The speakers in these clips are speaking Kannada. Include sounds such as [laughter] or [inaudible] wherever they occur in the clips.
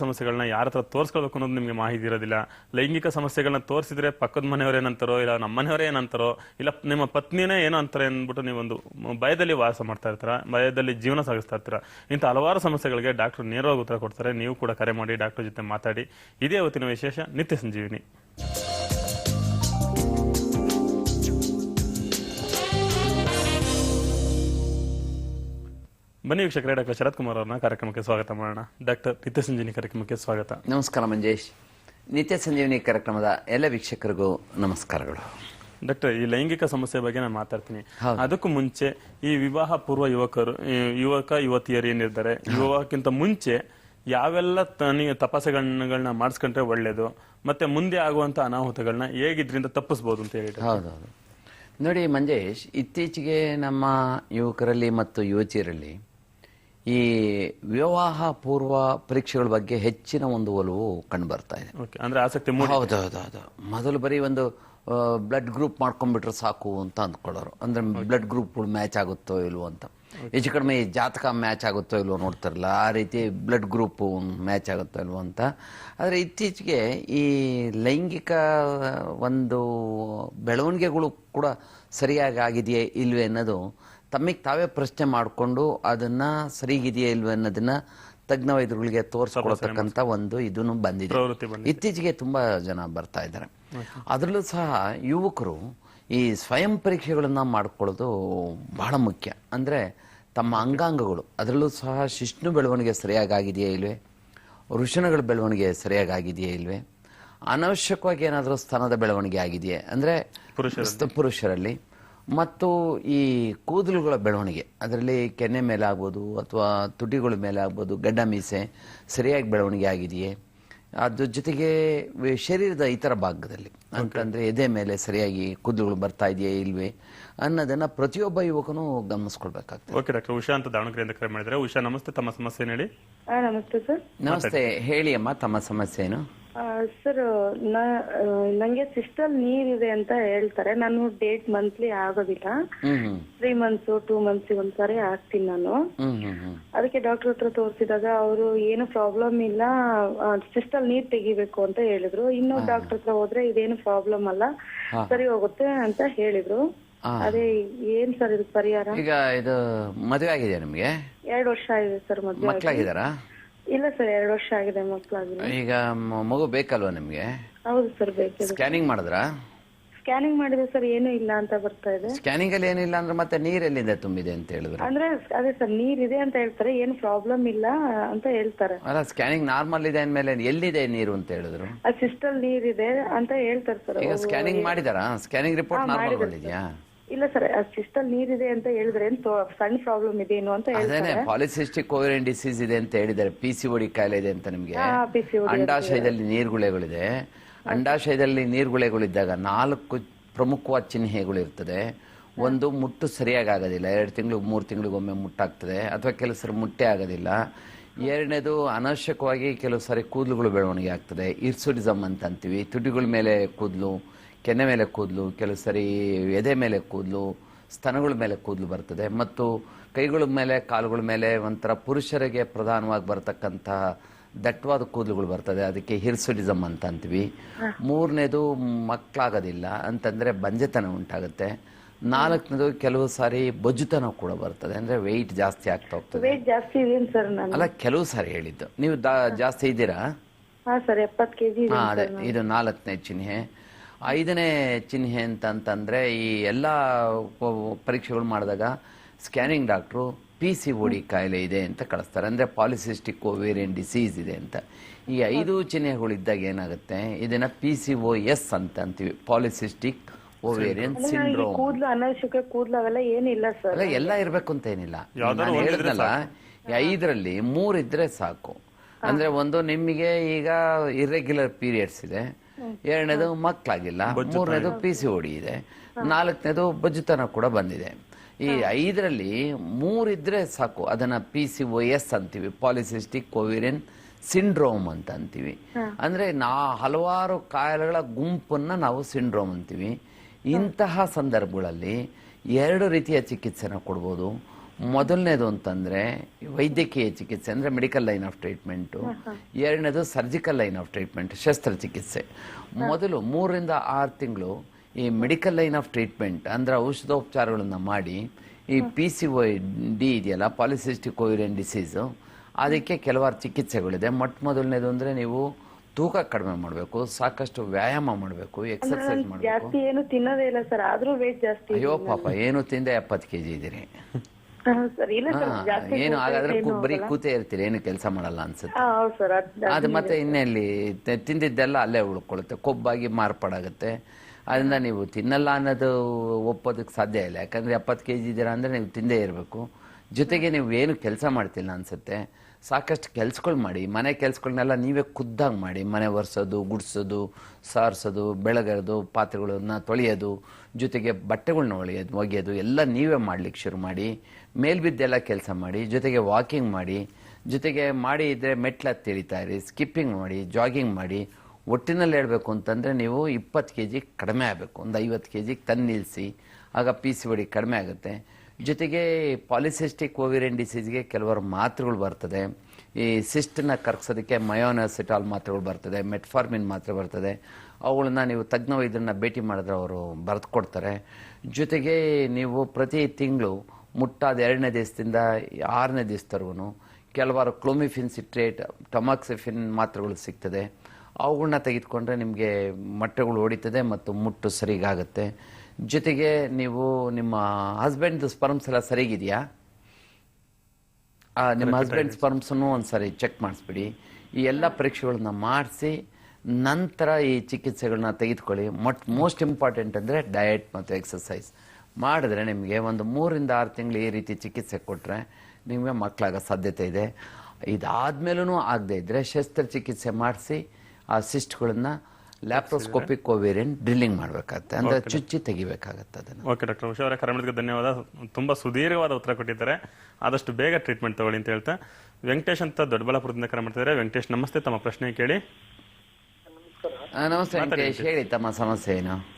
ಸಮಸ್ಯೆಗಳನ್ನ ಯಾರ ಹತ್ರ ತೋರಿಸ್ಕೊಳ್ಬೇಕು ಅನ್ನೋದು ನಿಮಗೆ ಮಾಹಿತಿ ಇರೋದಿಲ್ಲ. ಲೈಂಗಿಕ ಸಮಸ್ಯೆಗಳನ್ನ ತೋರಿಸಿದ್ರೆ ಪಕ್ಕದ ಮನೆಯವ್ರು ಏನಂತಾರೋ, ಇಲ್ಲ ನಮ್ಮ ಮನೆಯವರೇ ಏನಂತಾರೋ, ಇಲ್ಲ ನಿಮ್ಮ ಪತ್ನಿನೇ ಏನೋ ಅಂತಾರೆ ಅಂದ್ಬಿಟ್ಟು ನೀವೊಂದು ಭಯದಲ್ಲಿ ವಾಸ ಮಾಡ್ತಾ ಇರ್ತೀರ, ಭಯದಲ್ಲಿ ಜೀವನ ಸಾಗಿಸ್ತಾ ಇರ್ತೀರ. ಇಂಥ ಹಲವಾರು ಸಮಸ್ಯೆಗಳಿಗೆ ಡಾಕ್ಟರ್ ನೇರವಾಗಿ ಉತ್ತರ ಕೊಡ್ತಾರೆ. ನೀವು ಕೂಡ ಕರೆ ಮಾಡಿ ಡಾಕ್ಟರ್ ಜೊತೆ ಮಾತಾಡಿ. ಇದೇ ಇವತ್ತಿನ ವಿಶೇಷ ನಿತ್ಯ ಸಂಜೀವಿನಿ. ಬನ್ನಿ ವೀಕ್ಷಕರೇ ಡಾಕ್ಟರ್ ಶರತ್ ಕುಮಾರ್ ಅವರನ್ನ ಕಾರ್ಯಕ್ರಮಕ್ಕೆ ಸ್ವಾಗತ ಮಾಡೋಣ. ಡಾಕ್ಟರ್ ನಿತ್ಯ ಸಂಜೀವಿನಿ ಕಾರ್ಯಕ್ರಮಕ್ಕೆ ಸ್ವಾಗತ. ನಮಸ್ಕಾರ ಮಂಜೇಶ್. ನಿತ್ಯ ಸಂಜೀವಿನಿ ಕಾರ್ಯಕ್ರಮದ ಎಲ್ಲ ವೀಕ್ಷಕರಿಗೂ ನಮಸ್ಕಾರಗಳು. ಡಾಕ್ಟರ್ ಈ ಲೈಂಗಿಕ ಸಮಸ್ಯೆ ಬಗ್ಗೆ ನಾನು ಮಾತಾಡ್ತೀನಿ. ಅದಕ್ಕೂ ಮುಂಚೆ ಈ ವಿವಾಹ ಪೂರ್ವ ಯುವಕರು ಯುವಕ ಯುವತಿಯರು ಏನಿರ್ತಾರೆ ವಿವಾಹಕ್ಕಿಂತ ಮುಂಚೆ ಯಾವೆಲ್ಲ ತನಿ ತಪಾಸಣೆಗಳನ್ನ ಮಾಡಿಸ್ಕೊಂಡ್ರೆ ಒಳ್ಳೇದು ಮತ್ತೆ ಮುಂದೆ ಆಗುವಂತ ಅನಾಹುತಗಳನ್ನ ಹೇಗಿದ್ರಿಂದ ತಪ್ಪಿಸ್ಬೋದು ಅಂತ ಹೇಳಿ ಹೌದೌದು ನೋಡಿ ಮಂಜೇಶ್ ಇತ್ತೀಚೆಗೆ ನಮ್ಮ ಯುವಕರಲ್ಲಿ ಮತ್ತು ಯುವತಿಯರಲ್ಲಿ ಈ ವಿವಾಹ ಪೂರ್ವ ಪರೀಕ್ಷೆಗಳ ಬಗ್ಗೆ ಹೆಚ್ಚಿನ ಒಂದು ಒಲವು ಕಂಡು ಬರ್ತಾ ಇದೆ. ಓಕೆ ಅಂದ್ರೆ ಆಸಕ್ತಿ ಹೌದೌದೌದು ಮೊದಲು ಬರೀ ಒಂದು ಬ್ಲಡ್ ಗ್ರೂಪ್ ಮಾಡ್ಕೊಂಡ್ಬಿಟ್ರೆ ಸಾಕು ಅಂತ ಅಂದ್ಕೊಳ್ಳೋರು. ಅಂದ್ರೆ ಬ್ಲಡ್ ಗ್ರೂಪ್ಗಳು ಮ್ಯಾಚ್ ಆಗುತ್ತೋ ಇಲ್ವೋ ಅಂತ. ಹೆಚ್ಚು ಕಡಿಮೆ ಈ ಜಾತಕ ಮ್ಯಾಚ್ ಆಗುತ್ತೋ ಇಲ್ವೋ ನೋಡ್ತಾರಲ್ಲ ಆ ರೀತಿ ಬ್ಲಡ್ ಗ್ರೂಪ್ ಮ್ಯಾಚ್ ಆಗುತ್ತೋ ಇಲ್ವೋ ಅಂತ. ಆದರೆ ಇತ್ತೀಚೆಗೆ ಈ ಲೈಂಗಿಕ ಒಂದು ಬೆಳವಣಿಗೆಗಳು ಕೂಡ ಸರಿಯಾಗಿ ಆಗಿದೆಯೇ ಇಲ್ವೇ ಅನ್ನೋದು ತಮ್ಮಿಗೆ ತಾವೇ ಪ್ರಶ್ನೆ ಮಾಡಿಕೊಂಡು ಅದನ್ನು ಸರಿಗಿದೆಯೇ ಇಲ್ವೇ ಅನ್ನೋದನ್ನ ತಜ್ಞ ವೈದ್ಯರುಗಳಿಗೆ ತೋರಿಸ್ಕೊಳ್ತಕ್ಕಂಥ ಒಂದು ಇದನ್ನು ಬಂದಿದೆ. ಇತ್ತೀಚೆಗೆ ತುಂಬ ಜನ ಬರ್ತಾ ಇದ್ದಾರೆ. ಅದರಲ್ಲೂ ಸಹ ಯುವಕರು ಈ ಸ್ವಯಂ ಪರೀಕ್ಷೆಗಳನ್ನು ಮಾಡ್ಕೊಳ್ಳೋದು ಬಹಳ ಮುಖ್ಯ. ಅಂದರೆ ತಮ್ಮ ಅಂಗಾಂಗಗಳು ಅದರಲ್ಲೂ ಸಹ ಶಿಷ್ಣು ಬೆಳವಣಿಗೆ ಸರಿಯಾಗಿ ಆಗಿದೆಯೇ ಇಲ್ವೇ? ವೃಷಣಗಳ ಬೆಳವಣಿಗೆ ಸರಿಯಾಗಿ ಆಗಿದೆಯೇ ಇಲ್ವೇ? ಅನವಶ್ಯಕವಾಗಿ ಏನಾದರೂ ಸ್ಥಾನದ ಬೆಳವಣಿಗೆ ಆಗಿದೆಯೇ? ಅಂದರೆ ಪುರುಷರಲ್ಲಿ. ಮತ್ತು ಈ ಕೂದಲುಗಳ ಬೆಳವಣಿಗೆ ಅದರಲ್ಲಿ ಕೆನ್ನೆ ಮೇಲೆ ಆಗ್ಬೋದು ಅಥವಾ ತುಟಿಗಳ ಮೇಲೆ ಆಗ್ಬೋದು ಗಡ್ಡ ಮೀಸೆ ಸರಿಯಾಗಿ ಬೆಳವಣಿಗೆ ಆಗಿದೆಯೇ? ಅದ್ರ ಜೊತೆಗೆ ಶರೀರದ ಇತರ ಭಾಗದಲ್ಲಿ ಅಂತಂದ್ರೆ ಎದೆ ಮೇಲೆ ಸರಿಯಾಗಿ ಕೂದಲುಗಳು ಬರ್ತಾ ಇದೆಯಾ ಇಲ್ವೇ ಅನ್ನೋದನ್ನ ಪ್ರತಿಯೊಬ್ಬ ಯುವಕನು ಗಮನಿಸ್ಕೊಳ್ಬೇಕಾಗ್ತದೆ. ಓಕೆ ಡಾಕ್ಟರ್ ಉಷಾ ಅಂತ ದಾವಣಗೆರೆಯಿಂದ ಕರೆ ಮಾಡಿದ್ರೆ ಉಷಾ ನಮಸ್ತೆ ತಮ್ಮ ಸಮಸ್ಯೆ ಏನ್ ಹೇಳಿ? ಹಾ ನಮಸ್ತೆ ಸರ್. ನಮಸ್ತೆ ಹೇಳಿ ಅಮ್ಮ ತಮ್ಮ ಸಮಸ್ಯೆ ಏನು? ಸರ್ ನಂಗೆ ಸಿಸ್ಟಲ್ ಇದೆ ಅಂತ ಹೇಳ್ತಾರೆ. ನಾನು ಡೇಟ್ ಮಂತ್ಲಿ ಆಗೋದಿಲ್ಲ. ತ್ರೀ ಮಂತ್ಸ್ ಟೂ ಮಂತ್ಸ್ ಒಂದ್ಸಾರಿ ಆಗ್ತೀನಿ ನಾನು. ಅದಕ್ಕೆ ಡಾಕ್ಟರ್ ಹತ್ರ ತೋರಿಸಿದಾಗ ಅವರು ಏನು ಪ್ರಾಬ್ಲಮ್ ಇಲ್ಲ ಸಿಸ್ಟಲ್ ನೀರ್ ತೆಗಿಬೇಕು ಅಂತ ಹೇಳಿದ್ರು. ಇನ್ನೊಂದು ಡಾಕ್ಟರ್ ಹತ್ರ ಹೋದ್ರೆ ಇದೇನು ಪ್ರಾಬ್ಲಮ್ ಅಲ್ಲ. ಸರಿ ಹೋಗುತ್ತೆ ಅಂತ ಹೇಳಿದ್ರು. ಅದೇ ಏನ್ ಸರ್ ಇದು ಪರಿಹಾರ? ಈಗ ಇದು ಮದುವೆ ಆಗಿದೆ ನಿಮ್ಗೆ? ಎರಡು ವರ್ಷ ಆಗಿದೆ ಸರ್ ಮದ್ವೆ. ಮಕ್ಕಳಾಗಿದ್ದಾರಾ ಇಲ್ಲ ಸರ್ ಎರಡು ವರ್ಷ ಆಗಿದೆ ಮಕ್ಕಳಾಗಿ ಈಗ ಮ- ಮಗು ಬೇಕಲ್ವಾ ನಿಮ್ಗೆ? ಹೌದು ಸರ್ ಬೇಕಿದೆ. ಸ್ಕ್ಯಾನಿಂಗ್ ಮಾಡಿದ್ರಾ? ಸ್ಕ್ಯಾನಿಂಗ್ ಮಾಡಿದ್ರೆ ಸರ್ ಏನು ಇಲ್ಲ ಅಂತ ಬರ್ತಾ ಇದೆ. ಸ್ಕ್ಯಾನಿಂಗ್ ಅಲ್ಲಿ ಏನಿಲ್ಲ ಅಂದ್ರೆ ಮತ್ತೆ ನೀರ್ ಎಲ್ಲಿಂದ ತುಂಬಿದೆ ಅಂತ ಹೇಳಿದ್ರು. ಅಂದ್ರೆ ಅದೇ ಸರ್ ನೀರ್ ಇದೆ ಅಂತ ಹೇಳ್ತಾರೆ ಏನು ಪ್ರಾಬ್ಲಮ್ ಇಲ್ಲ ಅಂತ ಹೇಳ್ತಾರೆ. ಅಲ್ಲ ಸ್ಕ್ಯಾನಿಂಗ್ ನಾರ್ಮಲ್ ಇದೆ ಅಂದ್ಮೇಲೆ ಎಲ್ಲಿದೆ ನೀರು ಅಂತ ಹೇಳಿದ್ರು? ಆ ಸಿಸ್ಟಲ್ ನೀರ್ ಇದೆ ಅಂತ ಹೇಳ್ತಾರೆ ಸರ್. ಈಗ ಸ್ಕ್ಯಾನಿಂಗ್ ಮಾಡಿದಾರಾ? ಸ್ಕ್ಯಾನಿಂಗ್ ರಿಪೋರ್ಟ್ ನಾರ್ಮಲ್ ಬಂದಿದ್ಯಾ? ಇಲ್ಲ ಸರ್ ಸಿಸ್ಟಲ್ ನೀರ್ ಇದೆ ಅಂತ ಹೇಳಿದ್ರೆ ಏನ್ ತೋ- ಸಣ್ಣ ಪ್ರಾಬ್ಲಮ್ ಇದೇನು ಅಂತ ಹೇಳ್ತಾರೆ. ಅದೇನೆ ಪಾಲಿಸಿಸ್ಟಿಕ್ ಓವರಿಯನ್ ಡಿಸೀಸ್ ಇದೆ ಅಂತ ಹೇಳಿದ್ದಾರೆ. ಪಿ ಸಿ ಒಡಿ ಕಾಯಿಲೆ ಇದೆ ಅಂತ ನಿಮಗೆ. ಹಾ ಸಿ ಅಂಡಾಶಯದಲ್ಲಿ ನೀರ್ಗುಳೆಗಳಿದೆ. ಅಂಡಾಶಯದಲ್ಲಿ ನೀರ್ಗುಳೆಗಳಿದ್ದಾಗ ನಾಲ್ಕು ಪ್ರಮುಖವಾದ ಚಿಹ್ನೆಗಳು ಇರ್ತದೆ. ಒಂದು ಮುಟ್ಟು ಸರಿಯಾಗಿ ಆಗೋದಿಲ್ಲ. ಎರಡು ತಿಂಗಳು ಮೂರು ತಿಂಗಳಿಗೊಮ್ಮೆ ಮುಟ್ಟಾಗ್ತದೆ. ಅಥವಾ ಕೆಲವು ಸರಿ ಮುಟ್ಟೆ ಆಗೋದಿಲ್ಲ. ಎರಡನೇದು ಅನವಶ್ಯಕವಾಗಿ ಕೆಲವು ಸಾರಿ ಕೂದಲುಗಳು ಬೆಳವಣಿಗೆ ಆಗ್ತದೆ. ಇರ್ಸುಡಿಸಮ್ ಅಂತ ಅಂತೀವಿ. ತುಟಿಗಳ ಮೇಲೆ ಕೂದಲು ಕೆನ್ನೆ ಮೇಲೆ ಕೂದಲು ಕೆಲವು ಸರಿ ಎದೆ ಮೇಲೆ ಕೂದಲು ಸ್ತನಗಳ ಮೇಲೆ ಕೂದಲು ಬರ್ತದೆ. ಮತ್ತು ಕೈಗಳ ಮೇಲೆ ಕಾಲುಗಳ ಮೇಲೆ ಒಂಥರ ಪುರುಷರಿಗೆ ಪ್ರಧಾನವಾಗಿ ಬರ್ತಕ್ಕಂತಹ ದಟ್ಟವಾದ ಕೂದಲುಗಳು ಬರ್ತದೆ. ಅದಕ್ಕೆ ಹಿರ್ಸುಡಿಸಮ್ ಅಂತ ಅಂತೀವಿ. ಮೂರನೇದು ಮಕ್ಕಳಾಗೋದಿಲ್ಲ. ಅಂತಂದ್ರೆ ಬಂಜೆತನ ಉಂಟಾಗುತ್ತೆ. ನಾಲ್ಕನೇದು ಕೆಲವು ಸಾರಿ ಬೊಜ್ಜುತನ ಕೂಡ ಬರ್ತದೆ. ಅಂದ್ರೆ ವೆಯ್ಟ್ ಜಾಸ್ತಿ ಆಗ್ತಾ ಹೋಗ್ತದೆ. ವೇಟ್ ಜಾಸ್ತಿ ಇದೀನಿ ಸರ್ ನಾನು. ಅಲ್ಲ ಕೆಲವು ಸಾರಿ ಹೇಳಿದ್ದು. ನೀವು ದಾ- ಜಾಸ್ತಿ ಇದ್ದೀರಾ? ಹಾ ಸರ್ ಎಪ್ಪತ್ ಕೆಜಿ ಹಾ ಅದೇ. ಇದು ನಾಲ್ಕನೇ ಚಿಹ್ನೆ. ಐದನೇ ಚಿಹ್ನೆ ಅಂತ ಅಂತಂದ್ರೆ ಈ ಎಲ್ಲ ಪರೀಕ್ಷೆಗಳು ಮಾಡಿದಾಗ scanning doctor P C O D ಕಾಯಿಲೆ ಇದೆ ಅಂತ ಕಳಿಸ್ತಾರೆ. ಅಂದ್ರೆ ಪಾಲಿಸಿಸ್ಟಿಕ್ ಓವೇರಿಯನ್ ಡಿಸೀಸ್ ಇದೆ ಅಂತ. ಈ ಐದು ಚಿಹ್ನೆಗಳು ಇದ್ದಾಗ ಏನಾಗುತ್ತೆ? ಇದನ್ನ ಪಿ ಸಿ ಓ ಎಸ್ ಅಂತ ಅಂತೀವಿ. Polycystic ovarian syndrome. ಕೂದ್ಲು ಅನವಶ್ಯಕ ಕೂದ್ಲು ಅವೆಲ್ಲ ಏನಿಲ್ಲ ಸರ್. ಅಲ್ಲ ಎಲ್ಲ ಇರ್ಬೇಕು ಅಂತ ಏನಿಲ್ಲ. ನಾನು ಹೇಳಿದ್ನಲ್ಲ ಐದರಲ್ಲಿ ಮೂರಿದ್ರೆ ಇದ್ರೆ ಸಾಕು. ಅಂದ್ರೆ ಒಂದು ನಿಮಗೆ ಈಗ ಇರ್ರೆಗ್ಯುಲರ್ ಪೀರಿಯಡ್ಸ್ ಇದೆ. ಎರಡನೇದು ಮಕ್ಕಳಾಗಿಲ್ಲ ಮೂರನೇದು ಪಿ ಸಿ ಓಡಿ ಇದೆ. ನಾಲ್ಕನೇದು ಬಜುತನ ಕೂಡ ಬಂದಿದೆ. ಈ ಐದರಲ್ಲಿ ಮೂರಿದ್ರೆ ಸಾಕು ಅದನ್ನ ಪಿ ಸಿ ಒ ಎಸ್ ಅಂತೀವಿ ಪಾಲಿಸಿಸ್ಟಿಕ್ ಕೋವಿರಿಯನ್ ಸಿಂಡ್ರೋಮ್ ಅಂತ ಅಂತೀವಿ. ಅಂದ್ರೆ ನಾ ಹಲವಾರು ಕಾಯಿಲೆಗಳ ಗುಂಪನ್ನ ನಾವು ಸಿಂಡ್ರೋಮ್ ಅಂತೀವಿ. ಇಂತಹ ಸಂದರ್ಭಗಳಲ್ಲಿ ಎರಡು ರೀತಿಯ ಚಿಕಿತ್ಸೆನ ಕೊಡ್ಬೋದು. ಮೊದಲನೇದು ಅಂತಂದ್ರೆ ವೈದ್ಯಕೀಯ ಚಿಕಿತ್ಸೆ ಅಂದ್ರೆ ಮೆಡಿಕಲ್ ಲೈನ್ ಆಫ್ ಟ್ರೀಟ್ಮೆಂಟು ಎರಡನೇದು ಸರ್ಜಿಕಲ್ ಲೈನ್ ಆಫ್ ಟ್ರೀಟ್ಮೆಂಟ್ ಶಸ್ತ್ರಚಿಕಿತ್ಸೆ ಮೊದಲು ಮೂರರಿಂದ ಆರು ತಿಂಗಳು ಈ ಮೆಡಿಕಲ್ ಲೈನ್ ಆಫ್ ಟ್ರೀಟ್ಮೆಂಟ್ ಅಂದ್ರೆ ಔಷಧೋಪಚಾರಗಳನ್ನು ಮಾಡಿ ಈ ಪಿ ಸಿ ಒ ಡಿ ಇದೆಯಲ್ಲ ಪಾಲಿಸಿಸ್ಟಿಕ್ ಓವಿರಿಯನ್ ಡಿಸೀಸು ಅದಕ್ಕೆ ಕೆಲವಾರು ಚಿಕಿತ್ಸೆಗಳಿದೆ. ಮೊಟ್ಟ ಮೊದಲನೇದು ಅಂದ್ರೆ ನೀವು ತೂಕ ಕಡಿಮೆ ಮಾಡಬೇಕು ಸಾಕಷ್ಟು ವ್ಯಾಯಾಮ ಮಾಡಬೇಕು ಎಕ್ಸರ್ಸೈಸ್ ಮಾಡಬೇಕು. ಏನು ತಿನ್ನೋದೇ ಇಲ್ಲ ಸರ್ ಆದರೂ ವೇಟ್ ಜಾಸ್ತಿ ಅಯ್ಯೋ ಪಾಪ ಏನು ತಿಂದೆ ಎಪ್ಪತ್ತು ಕೆಜಿ ಇದ್ದೀರಿ. [laughs] ಸರ್. ಇಲ್ಲ ಸರ್ ಹಾ, ಜಾಸ್ತಿ ಏನು ಹಾಗಾದ್ರೆ ಕು- ಬರೀ. ಕೂತೇ ಇರ್ತೀರಿ ಏನು ಕೆಲಸ ಮಾಡಲ್ಲ ಅನ್ಸುತ್ತೆ? ಹಾ ಹೌದು ಸರ್ ಅದ್ ಅದು ಮತ್ತೆ ಇನ್ನೆಲ್ಲಿ ತ- ತಿಂದಿದ್ದೆಲ್ಲ ಅಲ್ಲೇ ಉಳ್ಕೊಳ್ಳುತ್ತೆ ಕೊಬ್ಬಾಗಿ ಮಾರ್ಪಾಡಾಗುತ್ತೆ. ಅದರಿಂದ ನೀವು ತಿನ್ನಲ್ಲ ಅನ್ನೋದು ಒಪ್ಪೋದಕ್ಕೆ ಸಾಧ್ಯ ಇಲ್ಲ. ಯಾಕಂದ್ರೆ ಎಪ್ಪತ್ತು ಕೆ ಜಿ ಇದ್ದೀರಾ ಅಂದ್ರೆ ನೀವು ತಿಂದೇ ಇರಬೇಕು. ಜೊತೆಗೆ ನೀವು ಏನು ಕೆಲಸ ಮಾಡ್ತಿಲ್ಲ ಅನ್ಸುತ್ತೆ ಸಾಕಷ್ಟು ಕೆಲ್ಸಗಳು ಮಾಡಿ ಮನೆ ಕೆಲ್ಸಗಳನ್ನೆಲ್ಲ ನೀವೇ ಖುದ್ದಾಗಿ ಮಾಡಿ ಮನೆ ಒರೆಸೋದು ಗುಡಿಸೋದು ಸಾರಿಸೋದು ಬೆಳಗರೆದು ಪಾತ್ರೆಗಳನ್ನ ತೊಳೆಯೋದು ಜೊತೆಗೆ ಬಟ್ಟೆಗಳನ್ನ ಒಳೆಯೋದು ಒಗೆಯೋದು ಎಲ್ಲ ನೀವೇ ಮಾಡ್ಲಿಕ್ಕೆ ಶುರು ಮಾಡಿ ಮೇಲ್ಬಿದ್ದೆಲ್ಲ ಕೆಲಸ ಮಾಡಿ, ಜೊತೆಗೆ ವಾಕಿಂಗ್ ಮಾಡಿ, ಜೊತೆಗೆ ಮಾಡಿ ಇದ್ರೆ ಮೆಟ್ಲ ತಿಳಿತಾ ಇರಿ ಸ್ಕಿಪ್ಪಿಂಗ್ ಮಾಡಿ ಜಾಗಿಂಗ್ ಮಾಡಿ, ಒಟ್ಟಿನಲ್ಲಿ ಹೇಳಬೇಕು ಅಂತಂದರೆ ನೀವು ಇಪ್ಪತ್ತು ಕೆ ಜಿ ಕಡಿಮೆ ಆಗಬೇಕು. ಒಂದು ಐವತ್ತು ಕೆ ಜಿಗೆ ತಂದು ನಿಲ್ಲಿಸಿ ಆಗ ಪಿ ಸಿ ಒಡಿ ಕಡಿಮೆ ಆಗುತ್ತೆ. ಜೊತೆಗೆ ಪಾಲಿಸಿಸ್ಟಿಕ್ ಓವಿರಿಯನ್ ಡಿಸೀಸ್ಗೆ ಕೆಲವರು ಮಾತ್ರೆಗಳು ಬರ್ತದೆ. ಈ ಸಿಸ್ಟನ್ನ ಕರ್ಗಿಸೋದಕ್ಕೆ ಮಯೋನಸಿಟಾಲ್ ಮಾತ್ರೆಗಳು ಬರ್ತದೆ ಮೆಟ್ಫಾರ್ಮಿನ್ ಮಾತ್ರೆ ಬರ್ತದೆ. ಅವುಗಳನ್ನ ನೀವು ತಜ್ಞ ವೈದ್ಯರನ್ನ ಭೇಟಿ ಮಾಡಿದ್ರೆ ಅವರು ಬರೆದು ಕೊಡ್ತಾರೆ. ಜೊತೆಗೆ ನೀವು ಪ್ರತಿ ತಿಂಗಳು ಮುಟ್ಟಾದ ಎರಡನೇ ದಿವಸದಿಂದ ಆರನೇ ದಿವಸದವರೆಗೂ ಕೆಲವಾರು ಕ್ಲೋಮಿಫಿನ್ ಸಿಟ್ರೇಟ್ ಟಮಾಕ್ಸಿಫಿನ್ ಮಾತ್ರೆಗಳು ಸಿಗ್ತದೆ. ಅವುಗಳನ್ನ ತೆಗೆದುಕೊಂಡ್ರೆ ನಿಮಗೆ ಮೊಟ್ಟೆಗಳು ಹೊಡಿತದೆ ಮತ್ತು ಮುಟ್ಟು ಸರಿಗಾಗುತ್ತೆ. ಜೊತೆಗೆ ನೀವು ನಿಮ್ಮ ಹಸ್ಬೆಂಡ್ ಸ್ಪರ್ಮ್ಸ್ ಎಲ್ಲ ಸರಿಗಿದೆಯಾ? ನಿಮ್ಮ ಹಸ್ಬೆಂಡ್ ಸ್ಪರ್ಮ್ಸನ್ನು ಸಾರಿ ಚೆಕ್ ಮಾಡಿಸ್ಬಿಡಿ. ಈ ಎಲ್ಲ ಪರೀಕ್ಷೆಗಳನ್ನ ಮಾಡಿಸಿ ನಂತರ ಈ ಚಿಕಿತ್ಸೆಗಳನ್ನ ತೆಗೆದುಕೊಳ್ಳಿ. ಮೊಟ್ ಮೋಸ್ಟ್ ಇಂಪಾರ್ಟೆಂಟ್ ಅಂದರೆ ಡಯಟ್ ಮತ್ತು ಎಕ್ಸಸೈಸ್ ಮಾಡಿದ್ರೆ ನಿಮಗೆ ಒಂದು ಮೂರಿಂದ ಆರು ತಿಂಗಳು ಈ ರೀತಿ ಚಿಕಿತ್ಸೆ ಕೊಟ್ಟರೆ ನಿಮಗೆ ಮಕ್ಕಳಾಗೋ ಸಾಧ್ಯತೆ ಇದೆ. ಇದಾದ್ಮೇಲೂ ಆಗದೆ ಇದ್ದರೆ ಶಸ್ತ್ರಚಿಕಿತ್ಸೆ ಮಾಡಿಸಿ ಆ ಸಿಸ್ಟ್ಗಳನ್ನ ಲ್ಯಾಪ್ರೋಸ್ಕೋಪಿಕ್ ಕೋವೇರಿಯನ್ ಡ್ರಿಲ್ಲಿಂಗ್ ಮಾಡಬೇಕಾಗುತ್ತೆ. ಅಂದರೆ ಚುಚ್ಚಿ ತೆಗಿಬೇಕಾಗತ್ತೆ ಅದನ್ನು. Okay doctor. ಉಷಾ ಅವರೇ ಕರೆ ಧನ್ಯವಾದ. ತುಂಬಾ ಸುದೀರ್ಘವಾದ ಉತ್ತರ ಕೊಟ್ಟಿದ್ದಾರೆ. ಆದಷ್ಟು ಬೇಗ ಟ್ರೀಟ್ಮೆಂಟ್ ತಗೊಳ್ಳಿ ಅಂತ ಹೇಳ್ತಾ. ವೆಂಕಟೇಶ್ ಅಂತ ದೊಡ್ಡಬಳ್ಳಾಪುರದಿಂದ ಕರೆ ಮಾಡ್ತಿದ್ದಾರೆ. ವೆಂಕಟೇಶ್ ನಮಸ್ತೆ. ತಮ್ಮ ಪ್ರಶ್ನೆ ಕೇಳಿ. ನಮಸ್ತೆ ವೆಂಕಟೇಶ್. ಹೇಳಿ ತಮ್ಮ ಸಮಸ್ಯೆ ಏನು?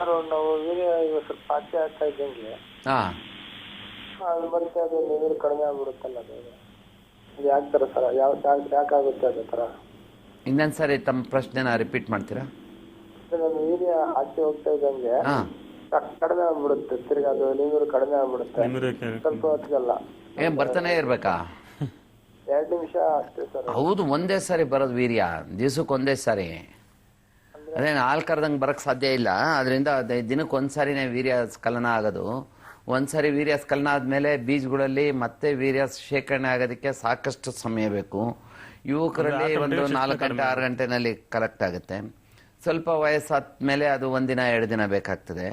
ಸರ್ ನಾವು ವೀರ್ಯ ಇವಾಗ ಸ್ವಲ್ಪ ಪಾಚೆ ಆಗ್ತಾ ಇದ್ದಂಗೆ ಹಾಂ. ಅದು ಮತ್ತೆ ಅದು ನೀರು ಕಡಿಮೆ ಆಗ್ಬಿಡುತ್ತಲ್ಲ ಅದು. ಅದು ಯಾಕೆ ಥರ ಸರ್? ಯಾವ ಯಾಕೆ ಯಾಕಾಗುತ್ತೆ ಅದೇ ಥರ ಇನ್ನೊಂದ್ಸರಿ ತಮ್ಮ ಪ್ರಶ್ನೆನ ರಿಪೀಟ್ ಮಾಡ್ತೀರಾ? ಅದು ನಮ್ಮ ವೀರ್ಯ ಆಚೆ ಹೋಗ್ತಾ ಇದ್ದಂಗೆ ಹಾಂ. ಕ- ಕಡಿಮೆ ಆಗ್ಬಿಡುತ್ತೆ? ತಿರ್ಗಿ ಅದು ನೀರು ಕಡಿಮೆ ಆಗ್ಬಿಡುತ್ತೆ. ಸ್ವಲ್ಪ ಹೊತ್ತಿಗಲ್ಲ. ಏನ್ ಬರ್ತಾನೆ ಇರ್ಬೇಕಾ? ಎರಡು ನಿಮಿಷ ಅಷ್ಟೇ ಸರ್. ಹೌದು ಒಂದೇ ಸಾರಿ ಬರೋದು ವೀರ್ಯ. ದಿವ್ಸಕ್ಕೆ ಒಂದೇ ಸಾರಿ. ಅದೇ ಹಾಲು ಕರೆದಂಗೆ ಬರಕ್ ಸಾಧ್ಯ ಇಲ್ಲ. ಅದರಿಂದ ದಿನಕ್ಕೆ ಒಂದ್ಸಾರಿನೇ ವೀರ್ಯ ಸ್ಖಲನ ಆಗೋದು. ಒಂದ್ಸರಿ ವೀರ್ಯ ಸ್ಖಲನ ಆದಮೇಲೆ ಬೀಜಗಳಲ್ಲಿ ಮತ್ತೆ ವೀರ್ಯ ಶೇಖರಣೆ ಆಗೋದಕ್ಕೆ ಸಾಕಷ್ಟು ಸಮಯ ಬೇಕು. ಯುವಕರಲ್ಲಿ ಒಂದು ನಾಲ್ಕು ಗಂಟೆ ಆರು ಗಂಟೆನಲ್ಲಿ ಕರೆಕ್ಟ್ ಆಗುತ್ತೆ. ಸ್ವಲ್ಪ ವಯಸ್ಸಾದ ಮೇಲೆ ಅದು ಒಂದಿನ ಎರಡು ದಿನ ಬೇಕಾಗ್ತದೆ.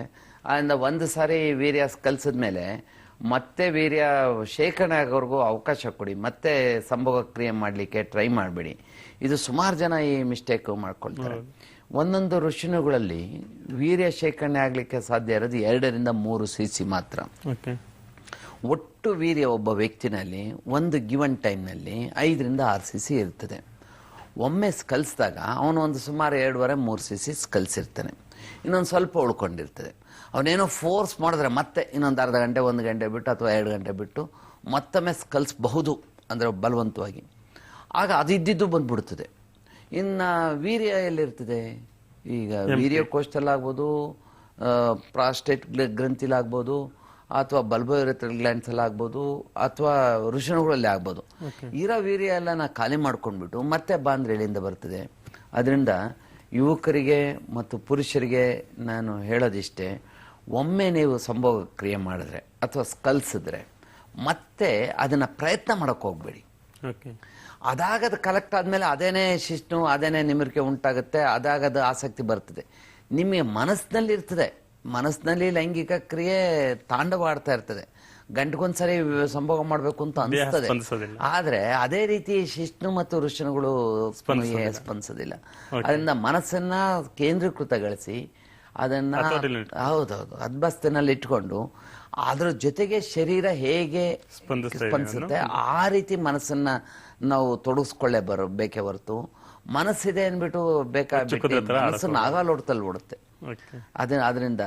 ಆದ್ದರಿಂದ ಒಂದು ಸಾರಿ ವೀರ್ಯ ಕಲ್ಸಿದ್ಮೇಲೆ ಮತ್ತೆ ವೀರ್ಯ ಶೇಖರಣೆ ಆಗೋರ್ಗೂ ಅವಕಾಶ ಕೊಡಿ. ಮತ್ತೆ ಸಂಭೋಗ ಕ್ರಿಯೆ ಮಾಡಲಿಕ್ಕೆ ಟ್ರೈ ಮಾಡಬೇಡಿ. ಇದು ಸುಮಾರು ಜನ ಈ ಮಿಸ್ಟೇಕ್ ಮಾಡ್ಕೊಳ್ತಾರೆ. ಒಂದೊಂದು ಋಷಿನುಗಳಲ್ಲಿ ವೀರ್ಯ ಶೇಖರಣೆ ಆಗಲಿಕ್ಕೆ ಸಾಧ್ಯ ಇರೋದು ಎರಡರಿಂದ ಮೂರು ಸಿ ಸಿ ಮಾತ್ರ. ಓಕೆ. ಒಟ್ಟು ವೀರ್ಯ ಒಬ್ಬ ವ್ಯಕ್ತಿನಲ್ಲಿ ಒಂದು ಗಿವನ್ ಟೈಮ್ನಲ್ಲಿ ಐದರಿಂದ ಆರು ಸಿ ಸಿ ಇರ್ತದೆ. ಒಮ್ಮೆ ಸ್ಕಲ್ಸಿದಾಗ ಅವನು ಒಂದು ಸುಮಾರು ಎರಡೂವರೆ ಮೂರು ಸಿ ಸಿ ಕಲಿಸಿರ್ತಾನೆ. ಇನ್ನೊಂದು ಸ್ವಲ್ಪ ಉಳ್ಕೊಂಡಿರ್ತದೆ. ಅವನೇನೋ ಫೋರ್ಸ್ ಮಾಡಿದ್ರೆ ಮತ್ತೆ ಇನ್ನೊಂದು ಅರ್ಧ ಗಂಟೆ ಒಂದು ಗಂಟೆ ಬಿಟ್ಟು ಅಥವಾ ಎರಡು ಗಂಟೆ ಬಿಟ್ಟು ಮತ್ತೊಮ್ಮೆ ಸ್ಕಲ್ಸ್ಬಹುದು ಅಂದರೆ ಬಲವಂತವಾಗಿ. ಆಗ ಅದು ಇದ್ದಿದ್ದು ಬಂದ್ಬಿಡ್ತದೆ. ಇನ್ನು ವೀರ್ಯ ಎಲ್ಲಿರ್ತದೆ? ಈಗ ವೀರ್ಯ ಕೋಶದಲ್ಲಾಗ್ಬೋದು ಪ್ರಾಸ್ಟೇಟ್ ಗ್ರಂಥಿಲಾಗ್ಬೋದು ಅಥವಾ ಬಲ್ಬೋರೆತ್ರ ಗ್ಲ್ಯಾಂಡ್ಸ್ ಅಲ್ಲಿ ಆಗ್ಬೋದು ಅಥವಾ ಋಷಣಗಳಲ್ಲಿ ಆಗ್ಬೋದು. ಇರೋ ವೀರ್ಯ ಎಲ್ಲ ನಾ ಖಾಲಿ ಮಾಡ್ಕೊಂಡ್ಬಿಟ್ಟು ಮತ್ತೆ ಬಾಂದ್ರೆಳಿಂದ ಬರ್ತದೆ. ಅದರಿಂದ ಯುವಕರಿಗೆ ಮತ್ತು ಪುರುಷರಿಗೆ ನಾನು ಹೇಳೋದಿಷ್ಟೇ ಒಮ್ಮೆ ನೀವು ಸಂಭೋಗ ಕ್ರಿಯೆ ಮಾಡಿದ್ರೆ ಅಥವಾ ಕಲ್ಸಿದ್ರೆ ಮತ್ತೆ ಅದನ್ನು ಪ್ರಯತ್ನ ಮಾಡೋಕ್ಕೆ ಹೋಗಬೇಡಿ. ಓಕೆ ಅದಾಗದ ಕಲೆಕ್ಟ್ ಆದಮೇಲೆ ಅದೇನೇ ಶಿಷ್ಣು ಅದೇನೇ ನಿಮಿರಿಕೆ ಉಂಟಾಗುತ್ತೆ ಅದಾಗದ ಆಸಕ್ತಿ ಬರ್ತದೆ. ನಿಮಗೆ ಮನಸ್ಸಿನಲ್ಲಿ ಇರ್ತದೆ. ಮನಸ್ಸಿನಲ್ಲಿ ಲೈಂಗಿಕ ಕ್ರಿಯೆ ತಾಂಡವಾಡ್ತಾ ಇರ್ತದೆ. ಗಂಟಗೊಂದ್ಸರಿ ಸಂಭೋಗ ಮಾಡಬೇಕು ಅಂತ ಅನಿಸ್ತದೆ. ಆದ್ರೆ ಅದೇ ರೀತಿ ಶಿಷ್ಣು ಮತ್ತು ಋಷಿಗಳು ಸ್ಪಂದಿಸೋದಿಲ್ಲ. ಅದರಿಂದ ಮನಸ್ಸನ್ನ ಕೇಂದ್ರೀಕೃತಗೊಳಿಸಿ ಅದನ್ನ ಹೌದೌದು ಅದ್ಭಸ್ತಿನಲ್ಲಿ ಇಟ್ಕೊಂಡು ಅದ್ರ ಜೊತೆಗೆ ಶರೀರ ಹೇಗೆ ಸ್ಪಂದಿಸ್ತಾ ಸ್ಪಂದಿಸುತ್ತೆ ಆ ರೀತಿ ಮನಸ್ಸನ್ನ ನಾವು ತೊಡಗಿಸ್ಕೊಳ್ಳೆ ಬರ ಬೇಕೇ ಹೊರತು. ಮನಸ್ಸಿದೆ ಅಂದ್ಬಿಟ್ಟು ಬೇಕಾಗಿ ಮನಸ್ಸು ನಾಗಾಲೋಟದಲ್ಲಿ ಓಡುತ್ತೆ. ಅದನ್ನ ಅದ ಅದರಿಂದ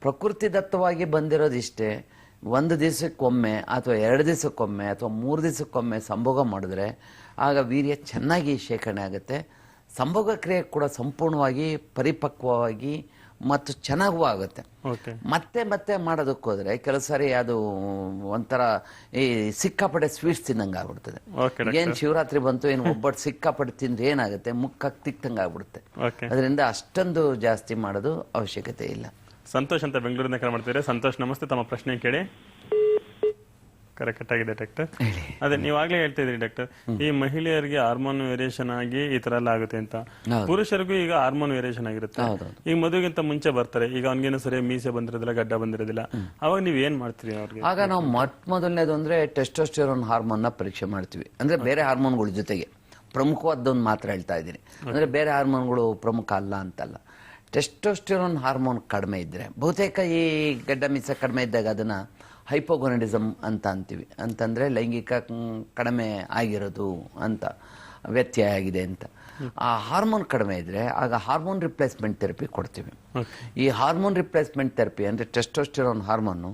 ಪ್ರಕೃತಿ ದತ್ತವಾಗಿ ಬಂದಿರೋದು ಇಷ್ಟೇ ಒಂದು ದಿವಸಕ್ಕೊಮ್ಮೆ ಅಥವಾ ಎರಡು ದಿವಸಕ್ಕೊಮ್ಮೆ ಅಥವಾ ಮೂರು ದಿವಸಕ್ಕೊಮ್ಮೆ ಸಂಭೋಗ ಮಾಡಿದ್ರೆ ಆಗ ವೀರ್ಯ ಚೆನ್ನಾಗಿ ಶೇಖರಣೆ ಆಗುತ್ತೆ. ಸಂಭೋಗ ಕ್ರಿಯೆ ಕೂಡ ಸಂಪೂರ್ಣವಾಗಿ ಪರಿಪಕ್ವವಾಗಿ ಮತ್ತು ಚೆನ್ನಾಗೂ ಆಗುತ್ತೆ. ಮತ್ತೆ ಮತ್ತೆ ಮಾಡೋದಕ್ಕೆ ಹೋದ್ರೆ ಕೆಲವು ಸಾರಿ ಅದು ಒಂಥರ ಈ ಸಿಕ್ಕಾಪಟ್ಟೆ ಸ್ವೀಟ್ಸ್ ತಿನ್ನಂಗೆ ಆಗ್ಬಿಡ್ತದೆ. ಏನ್ ಶಿವರಾತ್ರಿ ಬಂತು ಏನು ಒಬ್ಬಟ್ಟು ಸಿಕ್ಕಾಪಟ್ಟೆ ತಿಂದ್ರೆ ಏನಾಗುತ್ತೆ ಮುಕ್ಕಕ್ಕೆ ತಿಕ್ತಂಗೆ ಆಗ್ಬಿಡುತ್ತೆ. ಅದರಿಂದ ಅಷ್ಟೊಂದು ಜಾಸ್ತಿ ಮಾಡೋದು ಅವಶ್ಯಕತೆ ಇಲ್ಲ. ಸಂತೋಷ್ ಅಂತ ಬೆಂಗಳೂರಿನ ಕರೆ ಮಾಡ್ತಿದ್ರೆ ಸಂತೋಷ್ ನಮಸ್ತೆ ತಮ್ಮ ಪ್ರಶ್ನೆ ಕೇಳಿ. ಕರೆ ಆಗಿದೆ ಡಾಕ್ಟರ್. ಅದೇ ನೀವಾಗ್ಲೇ ಹೇಳ್ತಾ ಇದ್ರಿ ಡಾಕ್ಟರ್ ಈ ಮಹಿಳೆಯರಿಗೆ ಹಾರ್ಮೋನ್ ವೇರಿಯೇಷನ್ ಆಗಿ ಈ ತರ ಎಲ್ಲ ಆಗುತ್ತೆ ಅಂತ. ಪುರುಷರಿಗೂ ಈಗ ಹಾರ್ಮೋನ್ ವೇರಿಯೇಷನ್ ಆಗಿರುತ್ತೆ. ಈಗ ಮದುವೆಗಿಂತ ಮುಂಚೆ ಬರ್ತಾರೆ. ಈಗ ಅವನಿಗೇನು ಸರಿ ಮೀಸೆ ಬಂದಿರೋದಿಲ್ಲ ಗಡ್ಡ ಬಂದಿರೋದಿಲ್ಲ. ಅವಾಗ ನೀವ್ ಏನ್ ಮಾಡ್ತೀರಿ ಅವ್ರಿಗೆ? ಆಗ ನಾವು ಮೊಟ್ಟ ಮೊದಲನೇದು ಅಂದ್ರೆ ಟೆಸ್ಟೋಸ್ಟೆರೋನ್ ಹಾರ್ಮೋನ್ನ ಪರೀಕ್ಷೆ ಮಾಡ್ತೀವಿ. ಅಂದ್ರೆ ಬೇರೆ ಹಾರ್ಮೋನ್ಗಳ ಜೊತೆಗೆ. ಪ್ರಮುಖವಾದ್ದೊಂದು ಮಾತ್ರ ಹೇಳ್ತಾ ಇದ್ದೀನಿ. ಅಂದ್ರೆ ಬೇರೆ ಹಾರ್ಮೋನ್ಗಳು ಪ್ರಮುಖ ಅಲ್ಲ ಅಂತಲ್ಲ. ಟೆಸ್ಟೋಸ್ಟೆರೋನ್ ಹಾರ್ಮೋನ್ ಕಡಿಮೆ ಇದ್ರೆ ಬಹುತೇಕ ಈ ಗಡ್ಡ ಮೀಸೆ ಕಡಿಮೆ ಇದ್ದಾಗ ಅದನ್ನ ಹೈಪೋಗೊನಡಿಸಮ್ ಅಂತ ಅಂತೀವಿ. ಅಂತಂದರೆ ಲೈಂಗಿಕ ಕಡಿಮೆ ಆಗಿರೋದು ಅಂತ ವ್ಯತ್ಯಯ ಆಗಿದೆ ಅಂತ. ಆ ಹಾರ್ಮೋನ್ ಕಡಿಮೆ ಇದ್ದರೆ ಆಗ ಹಾರ್ಮೋನ್ ರಿಪ್ಲೇಸ್ಮೆಂಟ್ ಥೆರಪಿ ಕೊಡ್ತೀವಿ. ಈ ಹಾರ್ಮೋನ್ ರಿಪ್ಲೇಸ್ಮೆಂಟ್ ಥೆರಪಿ ಅಂದರೆ ಟೆಸ್ಟೋಸ್ಟಿರೋನ್ ಹಾರ್ಮೋನು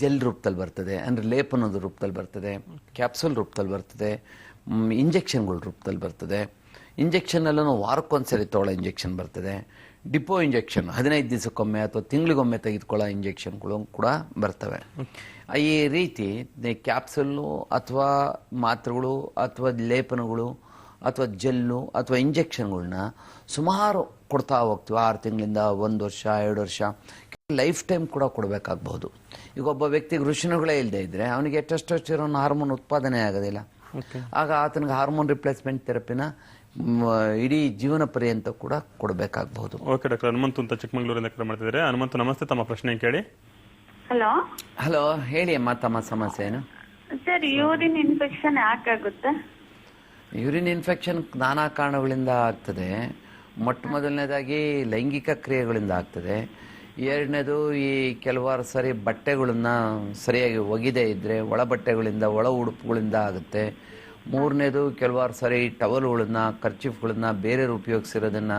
ಜೆಲ್ ರೂಪದಲ್ಲಿ ಬರ್ತದೆ ಅಂದರೆ ಲೇಪನದ ರೂಪದಲ್ಲಿ ಬರ್ತದೆ ಕ್ಯಾಪ್ಸುಲ್ ರೂಪದಲ್ಲಿ ಬರ್ತದೆ ಇಂಜೆಕ್ಷನ್ಗಳ ರೂಪದಲ್ಲಿ ಬರ್ತದೆ. ಇಂಜೆಕ್ಷನಲ್ಲೂ ವಾರಕ್ಕೊಂದ್ಸರಿ ತೊಗೊಳ್ಳೋ ಇಂಜೆಕ್ಷನ್ ಬರ್ತದೆ. ಡಿಪೋ ಇಂಜೆಕ್ಷನ್ ಹದಿನೈದು ದಿವಸಕ್ಕೊಮ್ಮೆ ಅಥವಾ ತಿಂಗಳಿಗೊಮ್ಮೆ ತೆಗೆದುಕೊಳ್ಳೋ ಇಂಜೆಕ್ಷನ್ಗಳು ಕೂಡ ಬರ್ತವೆ. ಈ ರೀತಿ ಕ್ಯಾಪ್ಸುಲ್ಲು ಅಥವಾ ಮಾತ್ರೆಗಳು ಅಥವಾ ಲೇಪನಗಳು ಅಥವಾ ಜೆಲ್ಲು ಅಥವಾ ಇಂಜೆಕ್ಷನ್ಗಳನ್ನ ಸುಮಾರು ಕೊಡ್ತಾ ಹೋಗ್ತೀವಿ. ಆರು ತಿಂಗಳಿಂದ ಒಂದು ವರ್ಷ ಎರಡು ವರ್ಷ ಲೈಫ್ ಟೈಮ್ ಕೂಡ ಕೊಡಬೇಕಾಗಬಹುದು. ಈಗ ಒಬ್ಬ ವ್ಯಕ್ತಿಗೆ ಋಷಿನುಗಳೇ ಇಲ್ಲದೆ ಇದ್ದರೆ ಅವನಿಗೆ ಟೆಸ್ಟೋಸ್ಟಿರೋನ್ ಹಾರ್ಮೋನ್ ಉತ್ಪಾದನೆ ಆಗೋದಿಲ್ಲ. ಆಗ ಆತನಿಗೆ ಹಾರ್ಮೋನ್ ರಿಪ್ಲೇಸ್ಮೆಂಟ್ ಥೆರಪಿನ ಇಡೀ ಜೀವನ ಪರ್ಯಂತ ಕೂಡ ಕೊಡಬೇಕಾಗಬಹುದು. ಓಕೆ ಡಾಕ್ಟರ್ ಹನುಮಂತು ಅಂತ ಚಿಕ್ಕಮಂಗ್ಳೂರಿಂದ ಕರೆ ಮಾಡ್ತಿದ್ದಾರೆ. ಹನುಮಂತು ನಮಸ್ತೆ ತಮ್ಮ ಪ್ರಶ್ನೆ ಕೇಳಿ? ಹಲೋ? ಹಲೋ ಹೇಳಿ ಅಮ್ಮ ತಮ್ಮ ಸಮಸ್ಯೆ ಏನು? ಸರ್ ಯೂರಿನ್ ಇನ್ಫೆಕ್ಷನ್ ಯಾಕಾಗುತ್ತೆ? ಯೂರಿನ್ ಇನ್ಫೆಕ್ಷನ್ ನಾನಾ ಕಾರಣಗಳಿಂದ ಆಗ್ತದೆ. ಮೊಟ್ಟ ಮೊದಲನೇದಾಗಿ ಲೈಂಗಿಕ ಕ್ರಿಯೆಗಳಿಂದ ಆಗ್ತದೆ. ಎರಡನೇದು ಈ ಕೆಲವಾರು ಸರಿ ಬಟ್ಟೆಗಳನ್ನ ಸರಿಯಾಗಿ ಒಗಿದೆ ಇದ್ದರೆ ಒಳ ಬಟ್ಟೆಗಳಿಂದ ಒಳ ಉಡುಪುಗಳಿಂದ ಆಗುತ್ತೆ. ಮೂರನೇದು, ಕೆಲವಾರು ಸರಿ ಟವಲ್ಗಳನ್ನ ಖರ್ಚಿಫ್ಗಳನ್ನ ಬೇರೆಯವ್ರು ಉಪಯೋಗಿಸಿರೋದನ್ನು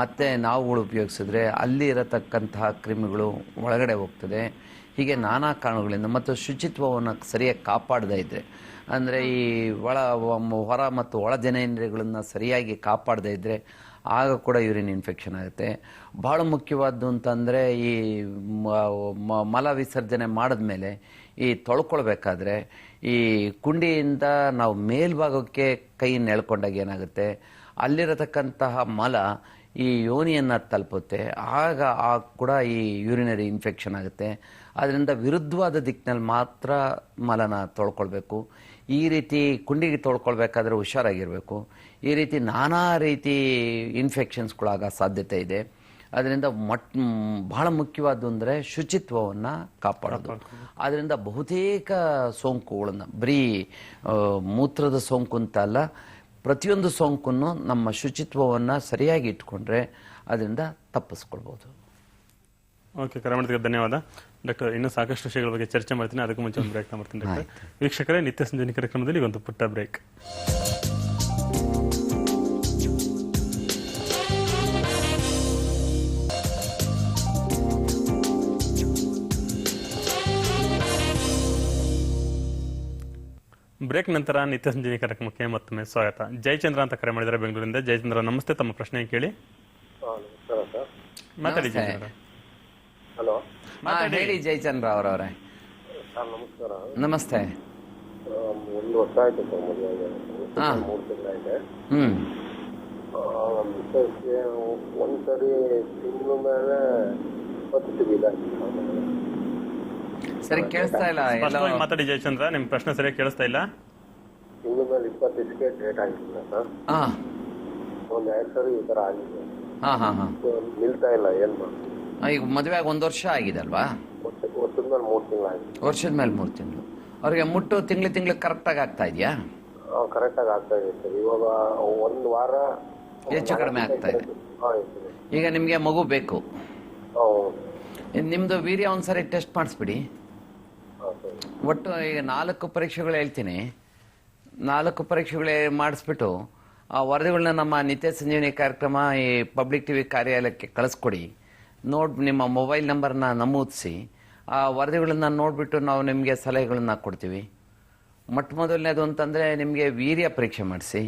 ಮತ್ತೆ ನಾವುಗಳು ಉಪಯೋಗಿಸಿದ್ರೆ ಅಲ್ಲಿ ಇರತಕ್ಕಂತಹ ಕ್ರಿಮಿಗಳು ಒಳಗಡೆ ಹೋಗ್ತದೆ. ಹೀಗೆ ನಾನಾ ಕಾರಣಗಳಿಂದ ಮತ್ತು ಶುಚಿತ್ವವನ್ನು ಸರಿಯಾಗಿ ಕಾಪಾಡದೇ ಇದ್ದರೆ ಅಂದರೆ ಈ ಒಳ ಹೊರ ಮತ್ತು ಒಳ ಜನೇಂದ್ರಿಯಗಳನ್ನು ಸರಿಯಾಗಿ ಕಾಪಾಡದೇ ಇದ್ದರೆ ಆಗ ಕೂಡ ಯೂರಿನ್ ಇನ್ಫೆಕ್ಷನ್ ಆಗುತ್ತೆ. ಭಾಳ ಮುಖ್ಯವಾದ್ದು ಅಂತಂದರೆ ಈ ಮಲ ವಿಸರ್ಜನೆ ಮಾಡಿದ್ಮೇಲೆ ಈ ತೊಳ್ಕೊಳ್ಬೇಕಾದ್ರೆ ಈ ಕುಂಡಿಯಿಂದ ನಾವು ಮೇಲ್ಭಾಗಕ್ಕೆ ಕೈಯನ್ನು ಎಳ್ಕೊಂಡಾಗ ಏನಾಗುತ್ತೆ? ಅಲ್ಲಿರತಕ್ಕಂತಹ ಮಲ ಈ ಯೋನಿಯನ್ನು ತಲುಪುತ್ತೆ. ಆಗ ಆ ಕೂಡ ಈ ಯೂರಿನರಿ ಇನ್ಫೆಕ್ಷನ್ ಆಗುತ್ತೆ. ಅದರಿಂದ ವಿರುದ್ಧವಾದ ದಿಕ್ಕಿನಲ್ಲಿ ಮಾತ್ರ ಮಲನ ತೊಳ್ಕೊಳ್ಬೇಕು. ಈ ರೀತಿ ಕುಂಡಿಗೆ ತೊಳ್ಕೊಳ್ಬೇಕಾದ್ರೆ ಹುಷಾರಾಗಿರಬೇಕು. ಈ ರೀತಿ ನಾನಾ ರೀತಿ ಇನ್ಫೆಕ್ಷನ್ಸ್ಗಳಾಗ ಸಾಧ್ಯತೆ ಇದೆ. ಅದರಿಂದ ಮಟ್ ಬಹಳ ಮುಖ್ಯವಾದ್ದು ಅಂದರೆ ಶುಚಿತ್ವವನ್ನು ಕಾಪಾಡೋದು. ಅದರಿಂದ ಬಹುತೇಕ ಸೋಂಕುಗಳನ್ನು ಬರೀ ಮೂತ್ರದ ಸೋಂಕು ಅಂತ ಅಲ್ಲ ಪ್ರತಿಯೊಂದು ಸೋಂಕನ್ನು ನಮ್ಮ ಶುಚಿತ್ವವನ್ನು ಸರಿಯಾಗಿ ಇಟ್ಕೊಂಡ್ರೆ ಅದರಿಂದ ತಪ್ಪಿಸ್ಕೊಳ್ಬೋದು. ಓಕೆ ಕರೆ ಮಾಡಿದ್ದಕ್ಕೆ ಧನ್ಯವಾದ. ಡಾಕ್ಟರ್ ಇನ್ನೂ ಸಾಕಷ್ಟು ವಿಷಯಗಳ ಬಗ್ಗೆ ಚರ್ಚೆ ಮಾಡ್ತೀನಿ. ಅದಕ್ಕೂ ಮುಂಚೆ ಒಂದು ಬ್ರೇಕ್ ಮಾಡ್ತೀನಿ ಡಾಕ್ಟರ್. ವೀಕ್ಷಕರೇ ನಿತ್ಯ ಸಂಜೆ ಕಾರ್ಯಕ್ರಮದಲ್ಲಿ ಒಂದು ಪುಟ್ಟ ಬ್ರೇಕ್ ಬ್ರೇಕ್ ನಂತರ ನಿತ್ಯ ಸಂಜೀವಿ ಕಾರ್ಯಕ್ರಮಕ್ಕೆ ಮತ್ತೊಮ್ಮೆ ಸ್ವಾಗತ. ಜಯಚಂದ್ರ ಅಂತ ಕರೆ ಮಾಡಿದ್ರೆ ಬೆಂಗಳೂರಿಂದ. ಜಯಚಂದ್ರ ನಮಸ್ತೆ. ತಮ್ಮ ಪ್ರಶ್ನೆ ಕೇಳಿ. ಮಾತಾಡಿ ಜಯಚಂದ್ರ. ಹಲೋ. ಹೇಳಿ ಜಯಚಂದ್ರ ಅವರವರೇ. ಸರ್ ನಮಸ್ಕಾರ. ನಮಸ್ತೆ. ಒಂದು ವರ್ಷ ಆಯ್ತು ಸರ್. ಮೂರು ತಿಂಗಳಾಯ್ತು ಹ್ಮ್. ಒಂದ್ಸರಿ ತಿಂಗಳ ಮೇಲೆ ಇಪ್ಪತ್ತು ತೆಗಿದಾಯ್ತು ಸರಿ ಕೇಳಿಸ್ತಾ ಇಲ್ಲ. ಎಲ್ಲೋ ಸ್ಪಷ್ಟವಾಗಿ ಮಾತಾಡಿ ಜಯಚಂದ್ರ ನಿಮ್ ಪ್ರಶ್ನೆ ಸರಿಯಾಗಿ ಕೇಳಿಸ್ತಾ ಇಲ್ಲ. ತಿಂಗಳ ಮೇಲೆ ಇಪ್ಪತ್ತು ದಿವಸಕ್ಕೆ ಡೇಟ್ ಆಗಿಲ್ಲ ಸರ್. ಹಾ. ಒಂದು ಎರಡು ಸರಿ ಈ ಥರ ಆಗಿದೆ. ಹಾ ಹಾ ಹಾ. ನಿಲ್ತಾ ಇಲ್ಲ ಏನು ಮಾಡಿ ಆ, ಈಗ ಮದುವೆ ಆಗಿ ಒಂದು ವರ್ಷ ಆಗಿದೆ ಅಲ್ವಾ? ವರ್ಷ ವರ್ಷದ ಮೇಲೆ ಮೂರು ತಿಂಗಳಾಗಿದೆ ವರ್ಷದ ಮೇಲೆ ಮೂರು ತಿಂಗಳು. ಅವ್ರಿಗೆ ಮುಟ್ಟು ತಿಂಗಳು ತಿಂಗಳು ಕರೆಕ್ಟಾಗಿ ಆಗ್ತಾ ಇದೆಯಾ? ಕರೆಕ್ಟಾಗಿ ಆಗ್ತಾ ಇದೆ ಸರ್. ಇವಾಗ ಒಂದು ವಾರ ಹೆಚ್ಚು ಕಡಿಮೆ ಆಗ್ತಾ ಇದೆ. ಹಾಂ ಇದೆ ಈಗ ನಿಮಗೆ ಮಗು ಬೇಕು. ನಿಮ್ದು ನಿಮ್ಮದು ವೀರ್ಯ ಒಂದ್ಸರಿ ಟೆಸ್ಟ್ ಮಾಡಿಸ್ಬಿಡಿ. ಸರಿ ಒಟ್ಟು ಈಗ ನಾಲ್ಕು ಪರೀಕ್ಷೆಗಳು ಹೇಳ್ತೀನಿ. ನಾಲ್ಕು ಪರೀಕ್ಷೆಗಳು ಮಾಡಿಸ್ಬಿಟ್ಟು ಆ ವರದಿಗಳನ್ನ ನಮ್ಮ ನಿತ್ಯ ಸಂಜೀವನಿ ಕಾರ್ಯಕ್ರಮ ಈ ಪಬ್ಲಿಕ್ ಟಿ ವಿ ಕಾರ್ಯಾಲಯಕ್ಕೆ ಕಳಿಸ್ಕೊಡಿ. ನೋಡ್ ನಿಮ್ಮ ಮೊಬೈಲ್ ನಂಬರ್ನ ನಮೂದಿಸಿ. ಆ ವರದಿಗಳನ್ನ ನೋಡಿಬಿಟ್ಟು ನಾವು ನಿಮಗೆ ಸಲಹೆಗಳನ್ನ ಕೊಡ್ತೀವಿ. ಮೊಟ್ಟ ಮೊದಲನೇದು ಅಂತಂದರೆ ನಿಮಗೆ ವೀರ್ಯ ಪರೀಕ್ಷೆ ಮಾಡಿಸಿ.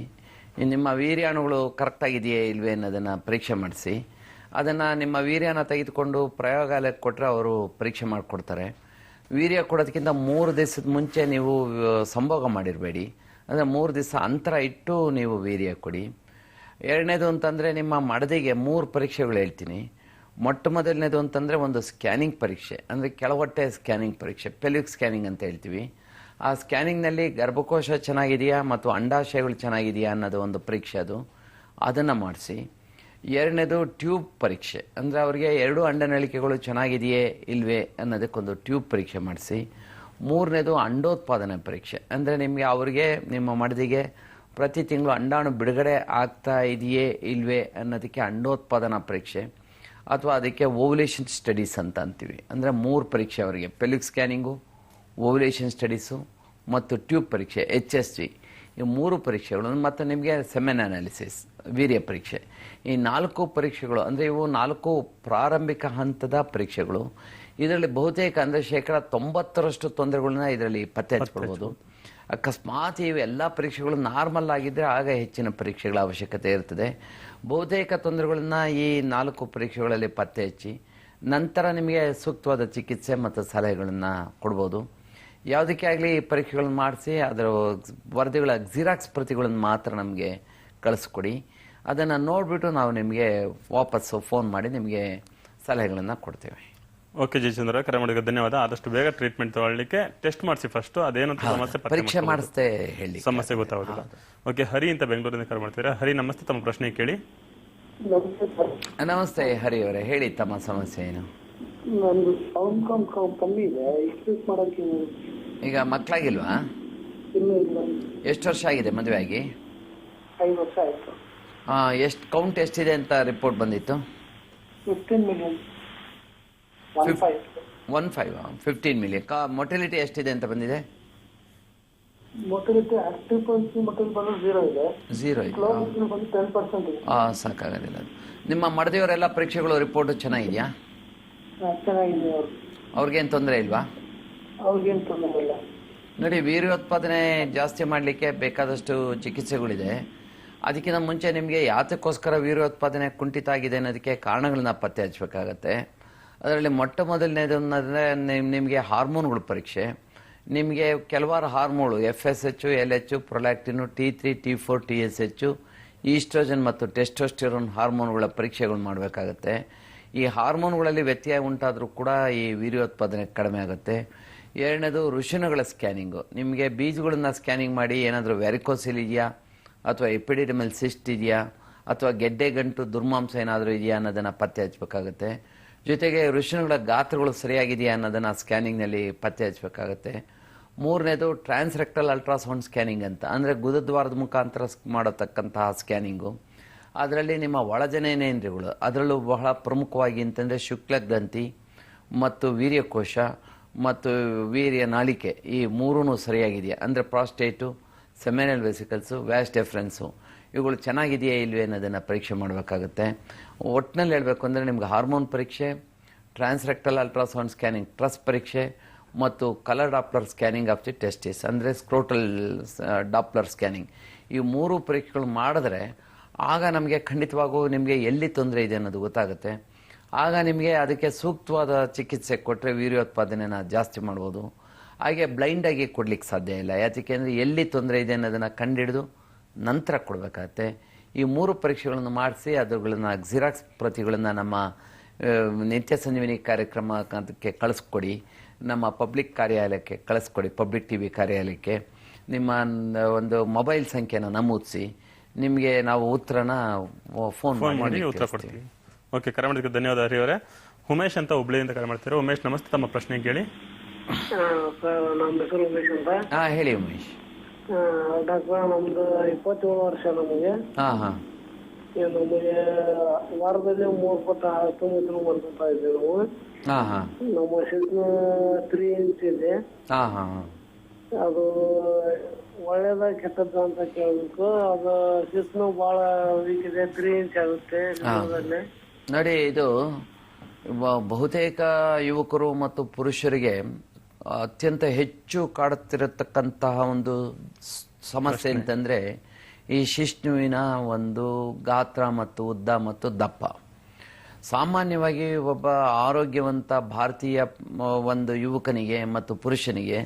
ನಿಮ್ಮ ವೀರ್ಯಾಣುಗಳು ಕರೆಕ್ಟಾಗಿದೆಯೇ ಇಲ್ವೇ ಅನ್ನೋದನ್ನು ಪರೀಕ್ಷೆ ಮಾಡಿಸಿ. ಅದನ್ನು ನಿಮ್ಮ ವೀರ್ಯನ ತೆಗೆದುಕೊಂಡು ಪ್ರಯೋಗಾಲಯಕ್ಕೆ ಕೊಟ್ಟರೆ ಅವರು ಪರೀಕ್ಷೆ ಮಾಡಿಕೊಡ್ತಾರೆ. ವೀರ್ಯ ಕೊಡೋದಕ್ಕಿಂತ ಮೂರು ದಿವಸದ ಮುಂಚೆ ನೀವು ಸಂಭೋಗ ಮಾಡಿರಬೇಡಿ. ಅಂದರೆ ಮೂರು ದಿವಸ ಅಂತರ ಇಟ್ಟು ನೀವು ವೀರ್ಯ ಕೊಡಿ. ಎರಡನೇದು ಅಂತಂದರೆ ನಿಮ್ಮ ಮಡದಿಗೆ ಮೂರು ಪರೀಕ್ಷೆಗಳು ಹೇಳ್ತೀನಿ. ಮೊಟ್ಟ ಮೊದಲನೇದು ಅಂತಂದರೆ ಒಂದು ಸ್ಕ್ಯಾನಿಂಗ್ ಪರೀಕ್ಷೆ. ಅಂದರೆ ಕೆಳಗೊಟ್ಟೆ ಸ್ಕ್ಯಾನಿಂಗ್ ಪರೀಕ್ಷೆ, ಪೆಲ್ವಿಕ್ ಸ್ಕ್ಯಾನಿಂಗ್ ಅಂತ ಹೇಳ್ತೀವಿ. ಆ ಸ್ಕ್ಯಾನಿಂಗ್ನಲ್ಲಿ ಗರ್ಭಕೋಶ ಚೆನ್ನಾಗಿದೆಯಾ ಮತ್ತು ಅಂಡಾಶಯಗಳು ಚೆನ್ನಾಗಿದೆಯಾ ಅನ್ನೋದು ಒಂದು ಪರೀಕ್ಷೆ ಅದು. ಅದನ್ನು ಮಾಡಿಸಿ. ಎರಡನೇದು ಟ್ಯೂಬ್ ಪರೀಕ್ಷೆ. ಅಂದರೆ ಅವರಿಗೆ ಎರಡು ಅಂಡನಳಿಕೆಗಳು ಚೆನ್ನಾಗಿದೆಯೇ ಇಲ್ವೇ ಅನ್ನೋದಕ್ಕೊಂದು ಟ್ಯೂಬ್ ಪರೀಕ್ಷೆ ಮಾಡಿಸಿ. ಮೂರನೇದು ಅಂಡೋತ್ಪಾದನೆ ಪರೀಕ್ಷೆ. ಅಂದರೆ ನಿಮಗೆ ಅವರಿಗೆ, ನಿಮ್ಮ ಮಡದಿಗೆ ಪ್ರತಿ ತಿಂಗಳು ಅಂಡಾಣು ಬಿಡುಗಡೆ ಆಗ್ತಾ ಇದೆಯೇ ಇಲ್ವೇ ಅನ್ನೋದಕ್ಕೆ ಅಂಡೋತ್ಪಾದನಾ ಪರೀಕ್ಷೆ. ಅಥವಾ ಅದಕ್ಕೆ ಓವ್ಯುಲೇಷನ್ ಸ್ಟಡೀಸ್ ಅಂತ ಅಂತೀವಿ. ಅಂದರೆ ಮೂರು ಪರೀಕ್ಷೆ ಅವರಿಗೆ. ಪೆಲಿಕ್ ಸ್ಕ್ಯಾನಿಂಗು, ಓವ್ಯುಲೇಷನ್ ಸ್ಟಡೀಸು ಮತ್ತು ಟ್ಯೂಬ್ ಪರೀಕ್ಷೆ, ಎಚ್ ಎಸ್ ಜಿ. ಈ ಮೂರು ಪರೀಕ್ಷೆಗಳು ಮತ್ತು ನಿಮಗೆ ಸೆಮೆನ್ ಅನಾಲಿಸಿಸ್ ವೀರ್ಯ ಪರೀಕ್ಷೆ. ಈ ನಾಲ್ಕು ಪರೀಕ್ಷೆಗಳು ಅಂದರೆ ಇವು ನಾಲ್ಕು ಪ್ರಾರಂಭಿಕ ಹಂತದ ಪರೀಕ್ಷೆಗಳು. ಇದರಲ್ಲಿ ಬಹುತೇಕ ಅಂದರೆ ಶೇಕಡ ತೊಂಬತ್ತರಷ್ಟು ತೊಂದರೆಗಳನ್ನ ಇದರಲ್ಲಿ ಪತ್ತೆ ಹಚ್ಕೊಳ್ಬೋದು. ಅಕಸ್ಮಾತ್ ಇವೆಲ್ಲ ಪರೀಕ್ಷೆಗಳು ನಾರ್ಮಲ್ ಆಗಿದ್ದರೆ ಆಗ ಹೆಚ್ಚಿನ ಪರೀಕ್ಷೆಗಳ ಅವಶ್ಯಕತೆ ಇರ್ತದೆ. ಬಹುತೇಕ ತೊಂದರೆಗಳನ್ನ ಈ ನಾಲ್ಕು ಪರೀಕ್ಷೆಗಳಲ್ಲಿ ಪತ್ತೆ ಹಚ್ಚಿ ನಂತರ ನಿಮಗೆ ಸೂಕ್ತವಾದ ಚಿಕಿತ್ಸೆ ಮತ್ತು ಸಲಹೆಗಳನ್ನು ಕೊಡ್ಬೋದು. ಯಾವುದಕ್ಕೆ ಆಗಲಿ ಈ ಪರೀಕ್ಷೆಗಳನ್ನು ಮಾಡಿಸಿ ಅದರ ವರದಿಗಳ ಜಿರಾಕ್ಸ್ ಪ್ರತಿಗಳನ್ನು ಮಾತ್ರ ನಮಗೆ ಕಳಿಸ್ಕೊಡಿ. ಅದನ್ನು ನೋಡಿಬಿಟ್ಟು ನಾವು ನಿಮಗೆ ವಾಪಸ್ಸು ಫೋನ್ ಮಾಡಿ ನಿಮಗೆ ಸಲಹೆಗಳನ್ನು ಕೊಡ್ತೇವೆ. ಓಕೆ ಜಯಚಂದ್ರ ಕರೆ ಮಾಡಿದ ಧನ್ಯವಾದ. ಆದಷ್ಟು ಬೇಗ ಟ್ರೀಟ್ಮೆಂಟ್ ತಗೊಳ್ಳಿಕ್ಕೆ ಟೆಸ್ಟ್ ಮಾಡಿಸಿ ಫಸ್ಟ್ ಅದೇನು ಸಮಸ್ಯೆ ಪರೀಕ್ಷೆ ಮಾಡಿಸ್ತೇ ಮಾಡಿಸ್ದೆ ಹೇಳಿ ಸಮಸ್ಯೆ ಗೊತ್ತಾಗೋದಿಲ್ಲ. ಓಕೆ ಹರಿ ಅಂತ ಬೆಂಗಳೂರಿಂದ ಕರೆ ಮಾಡ್ತೀರಾ ಹರಿ ನಮಸ್ತೆ ತಮ್ಮ ಪ್ರಶ್ನೆ ಕೇಳಿ. ನಮಸ್ತೆ ನಮಸ್ತೆ ಹರಿ ಅವರೇ ಹೇಳಿ ತಮ್ಮ ಸಮಸ್ಯೆ ಏನು? ನಂದು ಕಮ್ಮಿ ಇದೆ ಎಕ್ಸ್ಪ್ರೆಸ್ ಮಾಡೋಕ್ಕೆ ಈಗ ಮಕ್ಕಳಾಗಿಲ್ವಾ? ಇನ್ನೂ ಇಲ್ಲ. ಎಷ್ಟು ವರ್ಷ ಆಗಿದೆ ಮದುವೆ ಆಗಿ? ಐದು ವರ್ಷ ಆಯ್ತು. ಎಷ್ಟು ಕೌಂಟ್ ಎಷ್ಟಿದೆ ಅಂತ ರಿಪೋರ್ಟ್ ಬಂದಿತ್ತು? Fifteen million one five one five fifteen million ಕಾ ಮೊಟಿಲಿಟಿ ಎಷ್ಟಿದೆ ಅಂತ ಬಂದಿದೆ? ಮೊಟಿಲಿಟಿ ಮೊಟಿಲ್ ಬಂದು ಝೀರೋ ಇದೆ. ಝೀರೋ ಇದೆ ಕ್ಲೋಸ್ ಬಂದು ಟೆನ್ ಪರ್ಸೆಂಟ್ ಇದೆ. ಹಾಂ ಸಾಕಾಗೋದಿಲ್ಲ ಅದು. ನಿಮ್ಮ ಮಡದಿಯವರೆಲ್ಲ ಪರೀಕ್ಷೆಗಳು ರಿಪೋರ್ಟ್ ಚೆನ್ನಾಗಿದೆಯಾ? ಚೆನ್ನಾಗಿದೆ ಅವ್ರು ಅವ್ರಿಗೇನು ತೊಂದರೆ ಇಲ್ವಾ? ಅವ್ರಿಗೇನು ತೊಂದರೆ ಇಲ್ಲ. ನೋಡಿ ವೀರ್ಯೋತ್ಪಾದನೆ ಜಾಸ್ತಿ ಮಾಡಲಿಕ್ಕೆ ಬೇಕಾದಷ್ಟು ಚಿಕಿತ್ಸೆಗಳಿದೆ. ಅದಕ್ಕಿಂತ ಮುಂಚೆ ನಿಮಗೆ ಯಾತಕ್ಕೋಸ್ಕರ ವೀರ್ಯೋತ್ಪಾದನೆ ಕುಂಠಿತ ಆಗಿದೆ ಅನ್ನೋದಕ್ಕೆ ಕಾರಣಗಳನ್ನ ಪತ್ತೆ ಹಚ್ಚಬೇಕಾಗತ್ತೆ ಅದರಲ್ಲಿ ಮೊಟ್ಟ ಮೊದಲನೇದು ಅನ್ನೋದ್ರೆ ನಿಮ್ ನಿಮಗೆ ಹಾರ್ಮೋನ್ಗಳು ಪರೀಕ್ಷೆ. ನಿಮಗೆ ಕೆಲವಾರು ಹಾರ್ಮೋನ್ಗಳು F S H L H prolactin T three T four T S H oestrogen ಮತ್ತು ಟೆಸ್ಟೋಸ್ಟಿರೋನ್ ಹಾರ್ಮೋನ್ಗಳ ಪರೀಕ್ಷೆಗಳು ಮಾಡಬೇಕಾಗತ್ತೆ. ಈ ಹಾರ್ಮೋನ್ಗಳಲ್ಲಿ ವ್ಯತ್ಯಯ ಉಂಟಾದರೂ ಕೂಡ ಈ ವೀರ್ಯೋತ್ಪಾದನೆ ಕಡಿಮೆ ಆಗುತ್ತೆ. ಎರಡನೇದು ಋಷಿನುಗಳ ಸ್ಕ್ಯಾನಿಂಗು. ನಿಮಗೆ ಬೀಜಗಳನ್ನ ಸ್ಕ್ಯಾನಿಂಗ್ ಮಾಡಿ ಏನಾದರೂ ವ್ಯಾರಿಕೋಸಿಲ್ ಇದೆಯಾ? ಅಥವಾ ಎಪಿಡಿಡಮಲ್ ಸಿಸ್ಟ್ ಇದೆಯಾ? ಅಥವಾ ಗೆಡ್ಡೆ ಗಂಟು ದುರ್ಮಾಂಸ ಏನಾದರೂ ಇದೆಯಾ ಅನ್ನೋದನ್ನು ಪತ್ತೆ ಹಚ್ಚಬೇಕಾಗುತ್ತೆ ಜೊತೆಗೆ ಋಷಿನುಗಳ ಗಾತ್ರಗಳು ಸರಿಯಾಗಿದೆಯಾ ಅನ್ನೋದನ್ನು ಸ್ಕ್ಯಾನಿಂಗ್ನಲ್ಲಿ ಪತ್ತೆ ಹಚ್ಚಬೇಕಾಗುತ್ತೆ ಮೂರನೇದು ಟ್ರಾನ್ಸ್ರೆಕ್ಟಲ್ ಅಲ್ಟ್ರಾಸೌಂಡ್ ಸ್ಕ್ಯಾನಿಂಗ್ ಅಂತ. ಅಂದರೆ ಗುದದ್ವಾರದ ಮುಖಾಂತರ ಮಾಡತಕ್ಕಂತಹ ಸ್ಕ್ಯಾನಿಂಗು. ಅದರಲ್ಲಿ ನಿಮ್ಮ ಒಳಜನೇಂದ್ರಿಯಗಳು ಅದರಲ್ಲೂ ಬಹಳ ಪ್ರಮುಖವಾಗಿ ಅಂತಂದರೆ ಶುಕ್ಲಗ್ರಂಥಿ ಮತ್ತು ವೀರ್ಯಕೋಶ ಮತ್ತು ವೀರ್ಯ ನಾಲಿಕೆ, ಈ ಮೂರೂ ಸರಿಯಾಗಿದೆಯಾ? ಅಂದರೆ ಪ್ರಾಸ್ಟೇಟು, ಸೆಮೆನಲ್ ವೆಸಿಕಲ್ಸು ವ್ಯಾಸ್ ಡೆಫ್ರೆನ್ಸು, ಇವುಗಳು ಚೆನ್ನಾಗಿದೆಯಾ ಇಲ್ವೇ ಅನ್ನೋದನ್ನು ಪರೀಕ್ಷೆ ಮಾಡಬೇಕಾಗುತ್ತೆ. ಒಟ್ಟಿನಲ್ಲಿ ಹೇಳಬೇಕು ಅಂದರೆ ನಿಮ್ಗೆ ಹಾರ್ಮೋನ್ ಪರೀಕ್ಷೆ, ಟ್ರಾನ್ಸ್ರೆಕ್ಟಲ್ ಅಲ್ಟ್ರಾಸೌಂಡ್ ಸ್ಕ್ಯಾನಿಂಗ್ ಟ್ರಸ್ ಪರೀಕ್ಷೆ ಮತ್ತು colour Doppler scanning of the testis, ಅಂದರೆ ಸ್ಕ್ರೋಟಲ್ ಡಾಪ್ಲರ್ ಸ್ಕ್ಯಾನಿಂಗ್. ಈ ಮೂರು ಪರೀಕ್ಷೆಗಳು ಮಾಡಿದ್ರೆ ಆಗ ನಮಗೆ ಖಂಡಿತವಾಗೂ ನಿಮಗೆ ಎಲ್ಲಿ ತೊಂದರೆ ಇದೆ ಅನ್ನೋದು ಗೊತ್ತಾಗುತ್ತೆ. ಆಗ ನಿಮಗೆ ಅದಕ್ಕೆ ಸೂಕ್ತವಾದ ಚಿಕಿತ್ಸೆ ಕೊಟ್ಟರೆ ವೀರ್ಯೋತ್ಪಾದನೆನ ಜಾಸ್ತಿ ಮಾಡ್ಬೋದು. ಹಾಗೆ ಬ್ಲೈಂಡಾಗಿ ಕೊಡ್ಲಿಕ್ಕೆ ಸಾಧ್ಯ ಇಲ್ಲ. ಯಾತಕ್ಕೆ ಅಂದರೆ ಎಲ್ಲಿ ತೊಂದರೆ ಇದೆ ಅನ್ನೋದನ್ನು ಕಂಡುಹಿಡಿದು ನಂತರ ಕೊಡಬೇಕಾಗತ್ತೆ. ಈ ಮೂರು ಪರೀಕ್ಷೆಗಳನ್ನು ಮಾಡಿಸಿ ಅದುಗಳನ್ನು ಜಿರಾಕ್ಸ್ ಪ್ರತಿಗಳನ್ನು ನಮ್ಮ ನಿತ್ಯ ಸಂಜೀವಿನಿ ಕಾರ್ಯಕ್ರಮ ಅದಕ್ಕೆ ಕಳಿಸ್ಕೊಡಿ. ನಮ್ಮ ಪಬ್ಲಿಕ್ ಕಾರ್ಯಾಲಯಕ್ಕೆ ಕಳಿಸ್ಕೊಡಿ. ಪಬ್ಲಿಕ್ ಟಿ ವಿ ಕಾರ್ಯಾಲಯಕ್ಕೆ. ನಿಮ್ಮ ಒಂದು ಮೊಬೈಲ್ ಸಂಖ್ಯೆನ ನಮೂದಿಸಿ. ನಿಮಗೆ ನಾವು ಉತ್ತರನ ಫೋನ್ ಫೋನ್ ಮಾಡಿ ಮಾಡಿ ಉತ್ತರ ಕೊಡ್ತೀವಿ. ಓಕೆ ಕರೆ ಮಾಡಿದ್ದಕ್ಕೆ ಧನ್ಯವಾದ ಹರಿಯವರೇ. ಉಮೇಶ್ ಅಂತ ಹುಬ್ಳಿಯಿಂದ ಕರೆ ಮಾಡ್ತಾರೆ ಉಮೇಶ್ ನಮಸ್ತೆ ತಮ್ಮ ಪ್ರಶ್ನೆ ಕೇಳಿ ನಮ್ಮ ಹೆಸರು ಉಮೇಶ್ ಅಂತ. ಹಾ ಹೇಳಿ ಉಮೇಶ್. ಡಾಕ್ಟರ್ ನಮ್ದು ಇಪ್ಪತ್ತೇಳು ವರ್ಷ ನಮಗೆ. ಹಾ ಹಾ. ನಮಗೆ ವಾರದಲ್ಲಿ ಮೂರು ಪಟ್ಟ ಹತ್ತೊಂಬತ್ತು ಮಾಡ್ಕೊತಾ ಇದ್ದೀವಿ ನಾವು. ನಮ್ಮ ಶಿಸ್ನ ತ್ರೀ ಇಂಚ್ ಇದೆ. ಅದು ಒಳ್ಳೇದ ಕೆಟ್ಟದ್ದ ಅಂತ ಕೇಳಬೇಕು. ಅದು ಶಿಸ್ನು ಬಹಳ ವೀಕ್ ಇದೆ ತ್ರೀ ಇಂಚ್ ಆಗುತ್ತೆ. ನೋಡಿ ಇದು ಬಹುತೇಕ ಯುವಕರು ಮತ್ತು ಪುರುಷರಿಗೆ ಅತ್ಯಂತ ಹೆಚ್ಚು ಕಾಡುತ್ತಿರತಕ್ಕಂತಹ ಒಂದು ಸಮಸ್ಯೆ ಅಂತಂದ್ರೆ ಈ ಶಿಷ್ಣುವಿನ ಒಂದು ಗಾತ್ರ ಮತ್ತು ಉದ್ದ ಮತ್ತು ದಪ್ಪ. ಸಾಮಾನ್ಯವಾಗಿ ಒಬ್ಬ ಆರೋಗ್ಯವಂತ ಭಾರತೀಯ ಒಂದು ಯುವಕನಿಗೆ ಮತ್ತು ಪುರುಷನಿಗೆ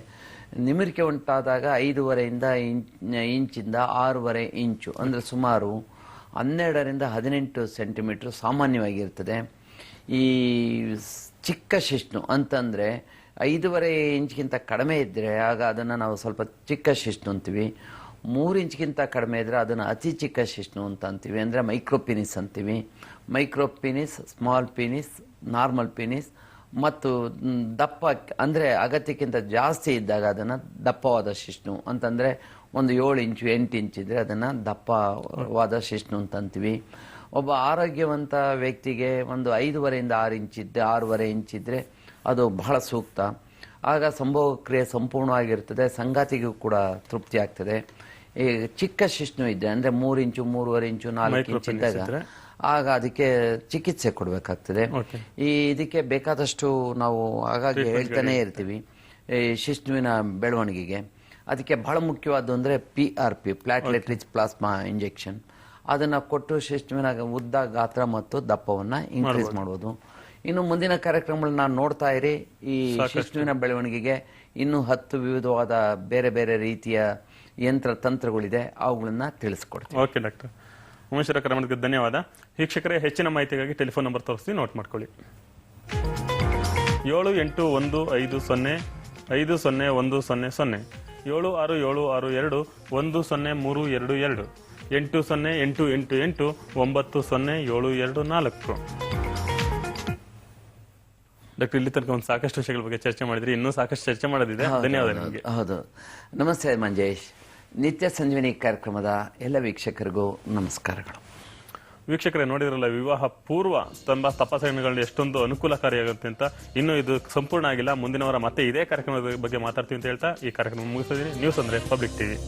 ನಿಮಿರಿಕೆ ಉಂಟಾದಾಗ ಐದೂವರೆಯಿಂದ ಇಂಚ್ ಇಂಚಿಂದ ಆರೂವರೆ ಇಂಚು, ಅಂದರೆ ಸುಮಾರು ಹನ್ನೆರಡರಿಂದ ಹದಿನೆಂಟು ಸೆಂಟಿಮೀಟ್ರ್ ಸಾಮಾನ್ಯವಾಗಿರ್ತದೆ. ಈ ಚಿಕ್ಕ ಶಿಷ್ಣು ಅಂತಂದರೆ ಐದೂವರೆ ಇಂಚ್ಗಿಂತ ಕಡಿಮೆ ಇದ್ದರೆ ಆಗ ಅದನ್ನು ನಾವು ಸ್ವಲ್ಪ ಚಿಕ್ಕ ಶಿಷ್ಣು ಅಂತೀವಿ. ಮೂರು ಇಂಚ್ಗಿಂತ ಕಡಿಮೆ ಇದ್ದರೆ ಅದನ್ನು ಅತಿ ಚಿಕ್ಕ ಶಿಷ್ಣು ಅಂತ ಅಂತೀವಿ, ಅಂದರೆ ಮೈಕ್ರೋಪಿನಿಸ್ ಅಂತೀವಿ. Micro penis small penis normal penis ಮತ್ತು ದಪ್ಪ ಅಂದರೆ ಅಗತ್ಯಕ್ಕಿಂತ ಜಾಸ್ತಿ ಇದ್ದಾಗ ಅದನ್ನು ದಪ್ಪವಾದ ಶಿಷ್ಣು ಅಂತಂದರೆ ಒಂದು ಏಳು ಇಂಚು ಎಂಟು ಇಂಚ್ ಇದ್ದರೆ ಅದನ್ನು ದಪ್ಪವಾದ ಶಿಷ್ಣು ಅಂತಂತೀವಿ. ಒಬ್ಬ ಆರೋಗ್ಯವಂತ ವ್ಯಕ್ತಿಗೆ ಒಂದು ಐದುವರೆಯಿಂದ ಆರು ಇಂಚ್ ಇದ್ದರೆ ಆರೂವರೆ ಇಂಚ್ ಇದ್ದರೆ ಅದು ಬಹಳ ಸೂಕ್ತ. ಆಗ ಸಂಭೋಗ ಕ್ರಿಯೆ ಸಂಪೂರ್ಣವಾಗಿರ್ತದೆ ಸಂಗಾತಿಗೂ ಕೂಡ ತೃಪ್ತಿ ಆಗ್ತದೆ. ಈ ಚಿಕ್ಕ ಶಿಷ್ಣು ಇದ್ದರೆ ಅಂದರೆ ಮೂರು ಇಂಚು ಮೂರುವರೆ ಇಂಚು ನಾಲ್ಕು ಇಂಚು ಇದ್ದಾಗ ಆಗ ಅದಕ್ಕೆ ಚಿಕಿತ್ಸೆ ಕೊಡಬೇಕಾಗ್ತದೆ. ಈ ಇದಕ್ಕೆ ಬೇಕಾದಷ್ಟು ನಾವು ಹಾಗಾಗಿ ಹೇಳ್ತಾನೆ ಇರ್ತೀವಿ. ಈ ಶಿಶ್ನುವಿನ ಬೆಳವಣಿಗೆಗೆ. ಅದಕ್ಕೆ ಬಹಳ ಮುಖ್ಯವಾದ್ದು ಅಂದರೆ P R P platelet rich plasma injection ಅದನ್ನು ಕೊಟ್ಟು ಶಿಶ್ನುವಿನ ಉದ್ದ ಗಾತ್ರ ಮತ್ತು ದಪ್ಪವನ್ನು ಇನ್ಕ್ರೀಸ್ ಮಾಡ್ಬೋದು. ಇನ್ನು ಮುಂದಿನ ಕಾರ್ಯಕ್ರಮಗಳನ್ನ ನೋಡ್ತಾ ಇರಿ. ಈ ಶಿಶ್ನುವಿನ ಬೆಳವಣಿಗೆಗೆ ಇನ್ನೂ ಹತ್ತು ವಿವಿಧವಾದ ಬೇರೆ ಬೇರೆ ರೀತಿಯ ಯಂತ್ರ ತಂತ್ರಗಳಿದೆ. ಅವುಗಳನ್ನ ತಿಳಿಸ್ಕೊಡ್ತೀವಿ. ಓಕೆ ಡಾಕ್ಟರ್ ಉಮೇಶ್ವರ ಕರ್ಮಕ್ಕೆ ಧನ್ಯವಾದ. ವೀಕ್ಷಕರೇ ಹೆಚ್ಚಿನ ಮಾಹಿತಿಗಾಗಿ ಟೆಲಿಫೋನ್ ನಂಬರ್ ತೋರಿಸಿ ನೋಟ್ ಮಾಡ್ಕೊಳ್ಳಿ. ಏಳು ಎಂಟು ಒಂದು ಐದು ಸೊನ್ನೆ ಐದು ಸೊನ್ನೆ ಒಂದು ಸೊನ್ನೆ ಸೊನ್ನೆ ಏಳು ಆರು ಏಳು ಆರು ಎರಡು ಒಂದು ಸೊನ್ನೆ ಮೂರು ಎರಡು ಎರಡು ಎಂಟು ಸೊನ್ನೆ ಎಂಟು ಎಂಟು ಎಂಟು ಒಂಬತ್ತು ಸೊನ್ನೆ ಏಳು ಎರಡು ನಾಲ್ಕು. ಡಾಕ್ಟರ್ ಇಲ್ಲಿ ತನಕ ಒಂದು ಸಾಕಷ್ಟು ವಿಷಯಗಳ ಬಗ್ಗೆ ಚರ್ಚೆ ಮಾಡಿದ್ರಿ. ಇನ್ನೂ ಸಾಕಷ್ಟು ಚರ್ಚೆ ಮಾಡೋದಿದೆ. ಧನ್ಯವಾದ ನಿಮಗೆ. ಹೌದು. ನಮಸ್ತೆ ಮಂಜೇಶ್. ನಿತ್ಯ ಸಂಜೀವಿನಿ ಕಾರ್ಯಕ್ರಮದ ಎಲ್ಲ ವೀಕ್ಷಕರಿಗೂ ನಮಸ್ಕಾರಗಳು. ವೀಕ್ಷಕರೇ, ನೋಡಿದ್ರಲ್ಲ, ವಿವಾಹ ಪೂರ್ವ ಸ್ತಂಭ ತಪಾಸಣೆಗಳು ಎಷ್ಟೊಂದು ಅನುಕೂಲಕಾರಿಯಾಗುತ್ತೆ ಅಂತ. ಇನ್ನೂ ಇದು ಸಂಪೂರ್ಣ ಆಗಿಲ್ಲ. ಮುಂದಿನ ವಾರ ಮತ್ತೆ ಇದೇ ಕಾರ್ಯಕ್ರಮದ ಬಗ್ಗೆ ಮಾತಾಡ್ತೀವಿ ಅಂತ ಹೇಳ್ತಾ ಈ ಕಾರ್ಯಕ್ರಮ ಮುಗಿಸ್ತಿದ್ದೀನಿ ನ್ಯೂಸ್ ಅಂದ್ರೆ ಪಬ್ಲಿಕ್ ಟಿವಿ